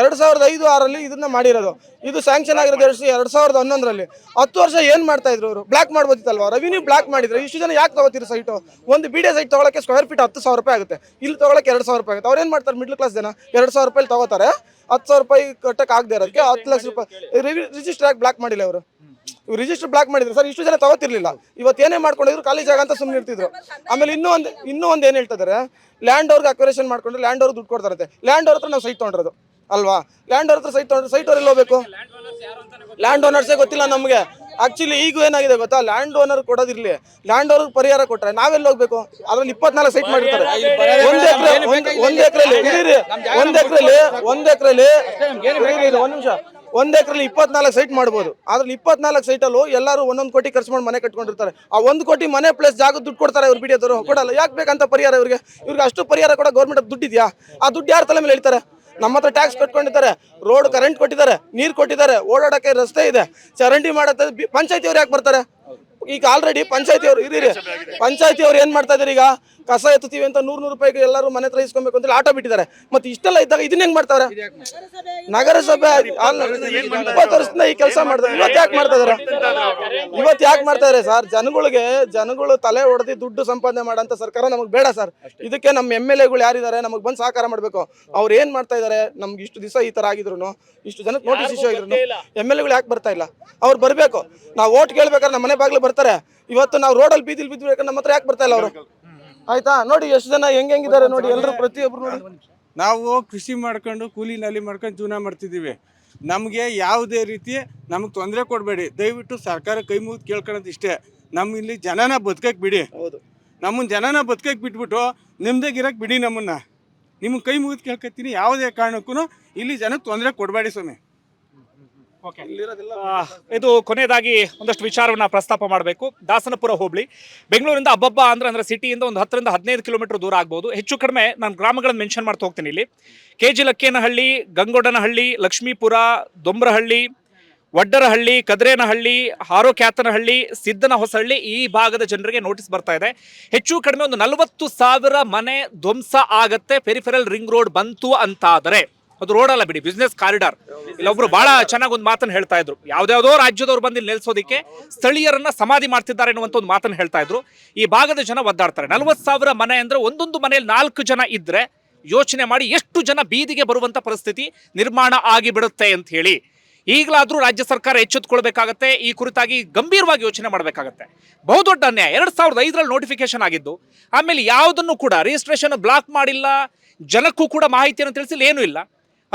ಎರಡ್ ಸಾವಿರದ ಐದು ಆರಲ್ಲಿ ಇದನ್ನ ಮಾಡಿರೋದು. ಇದು ಸ್ಯಾಂಕ್ಷನ್ ಆಗಿರೋದು ಎರಡು ಎರಡ್ ಸಾವಿರದ ಹನ್ನೊಂದರಲ್ಲಿ. ಹತ್ತು ವರ್ಷ ಏನು ಮಾಡ್ತಾ ಇದ್ರು ಅವರು ಬ್ಲಾಕ್ ಮಾಡ್ಬೋದಿತ್ತಲ್ವ? ರೆವಿನ್ಯೂ ಬ್ಲಾಕ್ ಮಾಡಿದ್ರೆ ಇಷ್ಟು ಜನ ಯಾಕೆ ತಗೋತೀರಿ ಸೈಟು ಒಂದು ಬಿ ಡಿ ಸೈಟ್ ತಗೊಳಕ್ಕೆ ಸ್ಕ್ವೇರ್ ಫೀಟ್ ಹತ್ತು ಸಾವಿರ ರೂಪಾಯಿ ಆಗುತ್ತೆ. ಇಲ್ಲಿ ತಗೊಳಕ್ಕೆ ಎರಡು ಸಾವಿರ ರೂಪಾಯಿ ಆಗುತ್ತೆ. ಅವ್ರು ಏನು ಮಾಡ್ತಾರೆ? ಮಿಡ್ಲ್ ಕ್ಲಾಸ್ ಜನ ಎರಡು ಸಾವಿರ ರೂಪಾಯಿ ತಗೋತಾರೆ. ಹತ್ತು ಸಾವಿರ ರೂಪಾಯಿ ಕಟ್ಟಕ್ಕೆ ಆಗದೆ ಇರೋದಕ್ಕೆ ಹತ್ತು ಲಕ್ಷ ರೂಪಾಯಿ ರಿಜಿಸ್ಟರ್ ಆಗಿ ಬ್ಲಾಕ್ ಮಾಡಿಲ್ಲ ಅವರು ರಿಜಿಸ್ಟರ್ ಬ್ಲಾಕ್ ಮಾಡಿದ್ರು ಸರ್ ಇಷ್ಟು ಜನ ತಗೋತಿರ್ಲಿಲ್ಲ. ಇವತ್ತು ಏನೇ ಮಾಡ್ಕೊಂಡಿದ್ರು ಖಾಲಿ ಜಾಗ ಅಂತ ಸುಮ್ಮನೆ ಇರ್ತಿದ್ರು. ಆಮೇಲೆ ಇನ್ನೂ ಒಂದು ಇನ್ನೂ ಒಂದು ಏನು ಹೇಳ್ತಿದ್ದಾರೆ ಲ್ಯಾಂಡ್ ಅವ್ರಿಗೆ ಅಕ್ವರೇಷನ್ ಮಾಡ್ಕೊಂಡ್ರೆ ಲ್ಯಾಂಡ್ ಅವ್ರಿಗೆ ದುಡ್ಡು ಕೊಡ್ತಾರಂತೆ ಲ್ಯಾಂಡ್ ಅವ್ರ ಹತ್ರ ನಾವು ಸೈಟ್ ತೊಗೊಂಡಿರೋದು. ಅಲ್ವಾ? ಲ್ಯಾಂಡ್ ಅವ್ರ ಹತ್ರ ಸೈಟ್ ತೊಗೊಂಡ್ರೆ ಸೈಟ್ ಅವ್ರು ಹೋಗ್ಬೇಕು ಲ್ಯಾಂಡ್ ಓನರ್ಸೇ ಗೊತ್ತಿಲ್ಲ ನಮ್ಗೆ. ಆಕ್ಚುಲಿ ಈಗ ಏನಾಗಿದೆ ಗೊತ್ತಾ? ಲ್ಯಾಂಡ್ ಓನರ್ ಕೊಡೋದಿರ್ಲಿ. ಲ್ಯಾಂಡ್ ಓನರ್ ಪರಿಹಾರ ಕೊಟ್ರೆ ನಾವೆಲ್ಲ ಹೋಗ್ಬೇಕು? ಅದ್ರಲ್ಲಿ ಇಪ್ಪತ್ನಾಲ್ಕು ಸೈಟ್ ಮಾಡಿರ್ತಾರೆ. ಒಂದ್ ಎಕರೆ ಒಂದ್ ಎಕರೆಲಿ ಒಂದ್ ಎಕರೆಲಿ ಒಂದ್ ಎಕರೆಲಿ ಒಂದ್ ನಿಮಿಷ. ಒಂದ್ ಎಕರೆಲಿ ಇಪ್ಪತ್ನಾಲ್ಕು ಸೈಟ್ ಮಾಡ್ಬೋದು. ಅದ್ರಲ್ಲಿ ಇಪ್ಪತ್ನಾಲ್ಕು ಸೈಟಲ್ಲೂ ಎಲ್ಲರೂ ಒಂದೊಂದು ಕೋಟಿ ಖರ್ಚು ಮಾಡಿ ಮನೆ ಕಟ್ಕೊಂಡಿರ್ತಾರೆ. ಆ ಒಂದು ಕೋಟಿ ಮನೆ ಪ್ಲಸ್ ಜಾಗ ದುಡ್ಡು ಕೊಡ್ತಾರೆ ಇವ್ರು ಬಿಡಿಯೋದ್ರು ಕೊಡಲ್ಲ. ಯಾಕೆ ಬೇಕಂತ ಪರಿಹಾರ ಇವ್ರಿಗೆ? ಇವ್ರಿಗೆ ಅಷ್ಟು ಪರಿಹಾರ ಕೂಡ ಗೌರ್ಮೆಂಟ್ ದುಡ್ಡು ಇದೆಯಾ? ಆ ದುಡ್ಡು ಯಾರ ತಲೆ ಮೇಲೆ ಹೇಳ್ತಾರೆ ನಮ್ಮ ಹತ್ರ ಟ್ಯಾಕ್ಸ್ ಕಟ್ಕೊಂಡಿದ್ದಾರೆ. ರೋಡ್ ಕರೆಂಟ್ ಕೊಟ್ಟಿದ್ದಾರೆ, ನೀರು ಕೊಟ್ಟಿದ್ದಾರೆ. ಓಡಾಡಕ್ಕೆ ರಸ್ತೆ ಇದೆ. ಚರಂಡಿ ಮಾಡತ್ತೆ. ಪಂಚಾಯತಿ ಅವ್ರು ಯಾಕೆ ಬರ್ತಾರೆ? ಈಗ ಆಲ್ರೆಡಿ ಪಂಚಾಯತಿ ಅವ್ರು ಇರೀರಿ ಪಂಚಾಯತಿ ಅವ್ರು ಏನ್ ಮಾಡ್ತಾ ಇದಾರೆ ಈಗ? ಕಸ ಎತ್ತುತ್ತೀವಿ ಅಂತ ನೂರ್ ನೂರು ರೂಪಾಯಿಗೆ ಎಲ್ಲರೂ ಮನೆ ಹತ್ರ ಇಸ್ಕೊಬೇಕು ಅಂತ ಆಟೋ ಬಿಟ್ಟಿದ್ದಾರೆ. ಮತ್ತೆ ಇಷ್ಟೆಲ್ಲ ಇದ್ದಾಗ ಇದನ್ನ ಹೆಂಗ್ ಮಾಡ್ತಾವ್ರೆ? ನಗರಸಭೆ ಇಪ್ಪತ್ತು ವರ್ಷದಿಂದ ಈ ಕೆಲಸ ಮಾಡ್ತಾರೆ ಇವತ್ತು ಯಾಕೆ ಮಾಡ್ತಾ ಇದಾರೆ ಇವತ್ತು ಯಾಕೆ ಮಾಡ್ತಾ ಇದಾರೆ ಸರ್? ಜನಗಳಿಗೆ, ಜನಗಳು ತಲೆ ಹೊಡೆದು ದುಡ್ಡು ಸಂಪಾದನೆ ಮಾಡಂತ ಸರ್ಕಾರ ನಮಗೆ ಬೇಡ ಸರ್. ಇದಕ್ಕೆ ನಮ್ಮ ಎಂ ಎಲ್ ಎಗಳು ಯಾರಿದ್ದಾರೆ? ನಮಗೆ ಬಂದು ಸಹಕಾರ ಮಾಡಬೇಕು. ಅವ್ರು ಏನ್ ಮಾಡ್ತಾ ಇದಾರೆ ನಮ್ಗೆ ಇಷ್ಟು ದಿವಸ ಈ ತರ ಆಗಿದ್ರು ಇಷ್ಟು ಜನಕ್ಕೆ ನೋಟಿಸ್ ಇಶ್ಯೂ ಆಗಿದ್ರು ಎಂ ಎಲ್ ಎಗಳು ಯಾಕೆ ಬರ್ತಾ ಇಲ್ಲ? ಅವ್ರು ಬರಬೇಕು. ನಾವು ಓಟ್ ಕೇಳ್ಬೇಕಾದ್ರೆ ನಮ್ಮ ಮನೆ ಬಾಗಿಲು ಬರ್ತಾರೆ. ಇವತ್ತು ನಾವು ರೋಡಲ್ಲಿ ಬೀದಿಲಿ ಬಿದ್ದು ನಮ್ಮ ಹತ್ರ ಯಾಕೆ ಬರ್ತಾ ಇಲ್ಲ ಅವರು? ಆಯ್ತಾ? ನೋಡಿ ಎಷ್ಟು ಜನ ಹೆಂಗ್ ಹೆಂಗಿದ್ದಾರೆ ನೋಡಿ ಎಲ್ಲರೂ ಪ್ರತಿಯೊಬ್ರು ನೋಡಿ. ನಾವು ಕೃಷಿ ಮಾಡ್ಕೊಂಡು ಕೂಲಿ ನಾಲಿ ಮಾಡ್ಕೊಂಡು ಜೀವನ ಮಾಡ್ತಿದ್ದೀವಿ. ನಮಗೆ ಯಾವುದೇ ರೀತಿ ನಮಗೆ ತೊಂದರೆ ಕೊಡಬೇಡಿ. ದಯವಿಟ್ಟು ಸರ್ಕಾರ ಕೈ ಮುಗಿದು ಕೇಳ್ಕೊಳ್ಳೋದು ಇಷ್ಟೇ. ನಮ್ಮ ಇಲ್ಲಿ ಜನನ ಬದುಕಕ್ಕೆ ಬಿಡಿ. ಹೌದು. ನಮ್ಮನ್ನ ಜನನ ಬದುಕಕ್ಕೆ ಬಿಟ್ಬಿಟ್ಟು ನಿಮ್ದಾಗಿರಕ್ಕೆ ಬಿಡಿ ನಮ್ಮನ್ನ. ನಿಮ್ಗೆ ಕೈ ಮುಗಿದು ಕೇಳ್ಕೊತೀನಿ ಯಾವುದೇ ಕಾರಣಕ್ಕೂ ಇಲ್ಲಿ ಜನಕ್ಕೆ ತೊಂದರೆ ಕೊಡಬೇಡಿ ಸ್ವಾಮಿ. ಇದು ಕೊನೆಯದಾಗಿ ಒಂದಷ್ಟು ವಿಚಾರವನ್ನ ಪ್ರಸ್ತಾಪ ಮಾಡಬೇಕು. ದಾಸನಪುರ ಹೋಬಳಿ. ಬೆಂಗಳೂರಿಂದ ಅಬ್ಬಬ್ಬ ಅಂದ್ರೆ ಅಂದ್ರೆ ಸಿಟಿಯಿಂದ ಒಂದು ಹತ್ತರಿಂದ ಹದಿನೈದು ಕಿಲೋಮೀಟರ್ ದೂರ ಆಗ್ಬೋದು. ಹೆಚ್ಚು ಕಡಿಮೆ ನಾನು ಗ್ರಾಮಗಳನ್ನು ಮೆನ್ಷನ್ ಮಾಡ್ತಾ ಹೋಗ್ತೀನಿ ಇಲ್ಲಿ. ಕೆ ಜಿ ಲಕ್ಕೇನಹಳ್ಳಿ ಗಂಗೊಡನಹಳ್ಳಿ ಲಕ್ಷ್ಮೀಪುರ ದೊಂಬ್ರಹಳ್ಳಿ ವಡ್ಡರಹಳ್ಳಿ ಕದ್ರೇನಹಳ್ಳಿ ಹಾರೋಕ್ಯಾತನಹಳ್ಳಿ ಸಿದ್ದನ ಹೊಸಹಳ್ಳಿ ಈ ಭಾಗದ ಜನರಿಗೆ ನೋಟಿಸ್ ಬರ್ತಾ ಇದೆ. ಹೆಚ್ಚು ಕಡಿಮೆ ಒಂದು ನಲವತ್ತು ಸಾವಿರ ಮನೆ ಧ್ವಂಸ ಆಗತ್ತೆ. ಪೆರಿಫೆರಲ್ ರಿಂಗ್ ರೋಡ್ ಬಂತು ಅಂತಾದರೆ. ಅದು ರೋಡ್ ಅಲ್ಲ ಬಿಡಿ ಬಿಸ್ನೆಸ್ ಕಾರಿಡಾರ್ ಇಲ್ಲೊಬ್ರು ಬಹಳ ಚೆನ್ನಾಗಿ ಒಂದು ಮಾತನ್ನು ಹೇಳ್ತಾ ಇದ್ರು. ಯಾವ್ದಾವ್ದೋ ರಾಜ್ಯದವ್ರು ಬಂದು ಇಲ್ಲಿ ನೆಲೆಸೋದಕ್ಕೆ ಸ್ಥಳೀಯರನ್ನ ಸಮಾಧಿ ಮಾಡ್ತಿದ್ದಾರೆ ಅನ್ನುವಂಥ ಒಂದು ಮಾತನ್ನು ಹೇಳ್ತಾ ಇದ್ರು. ಈ ಭಾಗದ ಜನ ಒದ್ದಾಡ್ತಾರೆ. ನಲ್ವತ್ತು ಸಾವಿರ ಮನೆ ಅಂದ್ರೆ ಒಂದೊಂದು ಮನೆಯಲ್ಲಿ ನಾಲ್ಕು ಜನ ಇದ್ರೆ ಯೋಚನೆ ಮಾಡಿ ಎಷ್ಟು ಜನ ಬೀದಿಗೆ ಬರುವಂತ ಪರಿಸ್ಥಿತಿ ನಿರ್ಮಾಣ ಆಗಿಬಿಡುತ್ತೆ ಅಂತ ಹೇಳಿ. ಈಗಲಾದರೂ ರಾಜ್ಯ ಸರ್ಕಾರ ಎಚ್ಚೆತ್ಕೊಳ್ಬೇಕಾಗತ್ತೆ. ಈ ಕುರಿತಾಗಿ ಗಂಭೀರವಾಗಿ ಯೋಚನೆ ಮಾಡಬೇಕಾಗತ್ತೆ. ಬಹುದೊಡ್ಡ ಅನ್ಯಾಯ. ಎರಡು ಸಾವಿರದ ಐದರಲ್ಲಿ ನೋಟಿಫಿಕೇಶನ್ ಆಗಿದ್ದು, ಆಮೇಲೆ ಯಾವುದನ್ನು ಕೂಡ ರಿಜಿಸ್ಟ್ರೇಷನ್ ಬ್ಲಾಕ್ ಮಾಡಿಲ್ಲ, ಜನಕ್ಕೂ ಕೂಡ ಮಾಹಿತಿಯನ್ನು ತಿಳಿಸಿಲ್ಲ ಏನೂ ಇಲ್ಲ.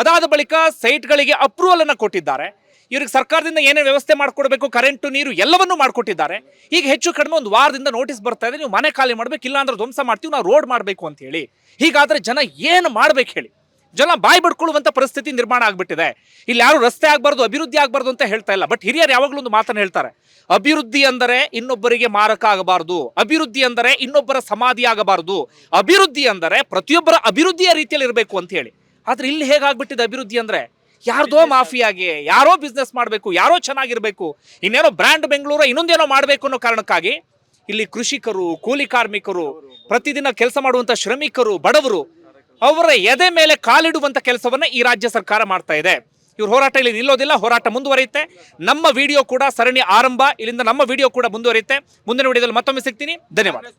ಅದಾದ ಬಳಿಕ ಸೈಟ್ಗಳಿಗೆ ಅಪ್ರೂವಲ್ ಅನ್ನು ಕೊಟ್ಟಿದ್ದಾರೆ. ಇವ್ರಿಗೆ ಸರ್ಕಾರದಿಂದ ಏನೇ ವ್ಯವಸ್ಥೆ ಮಾಡಿಕೊಡ್ಬೇಕು ಕರೆಂಟು ನೀರು ಎಲ್ಲವನ್ನೂ ಮಾಡಿಕೊಟ್ಟಿದ್ದಾರೆ. ಈಗ ಹೆಚ್ಚು ಕಡಿಮೆ ಒಂದು ವಾರದಿಂದ ನೋಟಿಸ್ ಬರ್ತಾ ಇದೆ, ನೀವು ಮನೆ ಖಾಲಿ ಮಾಡ್ಬೇಕು ಇಲ್ಲ ಅಂದ್ರೆ ಧ್ವಂಸ ಮಾಡ್ತೀವಿ, ನಾವು ರೋಡ್ ಮಾಡಬೇಕು ಅಂತ ಹೇಳಿ. ಹೀಗಾದ್ರೆ ಜನ ಏನು ಮಾಡ್ಬೇಕು ಹೇಳಿ? ಜನ ಬಾಯಿ ಬಿಡ್ಕೊಳ್ಳುವಂಥ ಪರಿಸ್ಥಿತಿ ನಿರ್ಮಾಣ ಆಗ್ಬಿಟ್ಟಿದೆ. ಇಲ್ಲಿ ಯಾರು ರಸ್ತೆ ಆಗಬಾರ್ದು, ಅಭಿವೃದ್ಧಿ ಆಗಬಾರ್ದು ಅಂತ ಹೇಳ್ತಾ ಇಲ್ಲ ಬಟ್ ಹಿರಿಯರು ಯಾವಾಗಲೂ ಒಂದು ಮಾತನ್ನು ಹೇಳ್ತಾರೆ. ಅಭಿವೃದ್ಧಿ ಅಂದರೆ ಇನ್ನೊಬ್ಬರಿಗೆ ಮಾರಕ ಆಗಬಾರ್ದು, ಅಭಿವೃದ್ಧಿ ಅಂದರೆ ಇನ್ನೊಬ್ಬರ ಸಮಾಧಿ ಆಗಬಾರ್ದು, ಅಭಿವೃದ್ಧಿ ಅಂದರೆ ಪ್ರತಿಯೊಬ್ಬರ ಅಭಿವೃದ್ಧಿಯ ರೀತಿಯಲ್ಲಿ ಇರಬೇಕು ಅಂತ ಹೇಳಿ. ಆದ್ರೆ ಇಲ್ಲಿ ಹೇಗಾಗ್ಬಿಟ್ಟಿದೆ ಅಭಿವೃದ್ಧಿ ಅಂದ್ರೆ? ಯಾರ್ದೋ ಮಾಫಿಯಾಗೆ ಯಾರೋ ಬಿಸ್ನೆಸ್ ಮಾಡಬೇಕು ಯಾರೋ ಚೆನ್ನಾಗಿರ್ಬೇಕು ಇನ್ನೇನೋ ಬ್ರ್ಯಾಂಡ್ ಬೆಂಗಳೂರು ಇನ್ನೊಂದೇನೋ ಮಾಡಬೇಕು ಅನ್ನೋ ಕಾರಣಕ್ಕಾಗಿ ಇಲ್ಲಿ ಕೃಷಿಕರು ಕೂಲಿ ಕಾರ್ಮಿಕರು ಪ್ರತಿದಿನ ಕೆಲಸ ಮಾಡುವಂತ ಶ್ರಮಿಕರು ಬಡವರು ಅವರ ಎದೆ ಮೇಲೆ ಕಾಲಿಡುವಂತ ಕೆಲಸವನ್ನ ಈ ರಾಜ್ಯ ಸರ್ಕಾರ ಮಾಡ್ತಾ ಇದೆ. ಇವ್ರ ಹೋರಾಟ ಇಲ್ಲಿ ನಿಲ್ಲೋದಿಲ್ಲ ಹೋರಾಟ ಮುಂದುವರಿಯುತ್ತೆ. ನಮ್ಮ ವಿಡಿಯೋ ಕೂಡ ಸರಣಿ ಆರಂಭ ಇಲ್ಲಿಂದ ನಮ್ಮ ವಿಡಿಯೋ ಕೂಡ ಮುಂದುವರಿಯುತ್ತೆ. ಮುಂದಿನ ವಿಡಿಯೋದಲ್ಲಿ ಮತ್ತೊಮ್ಮೆ ಸಿಗ್ತೀನಿ. ಧನ್ಯವಾದ.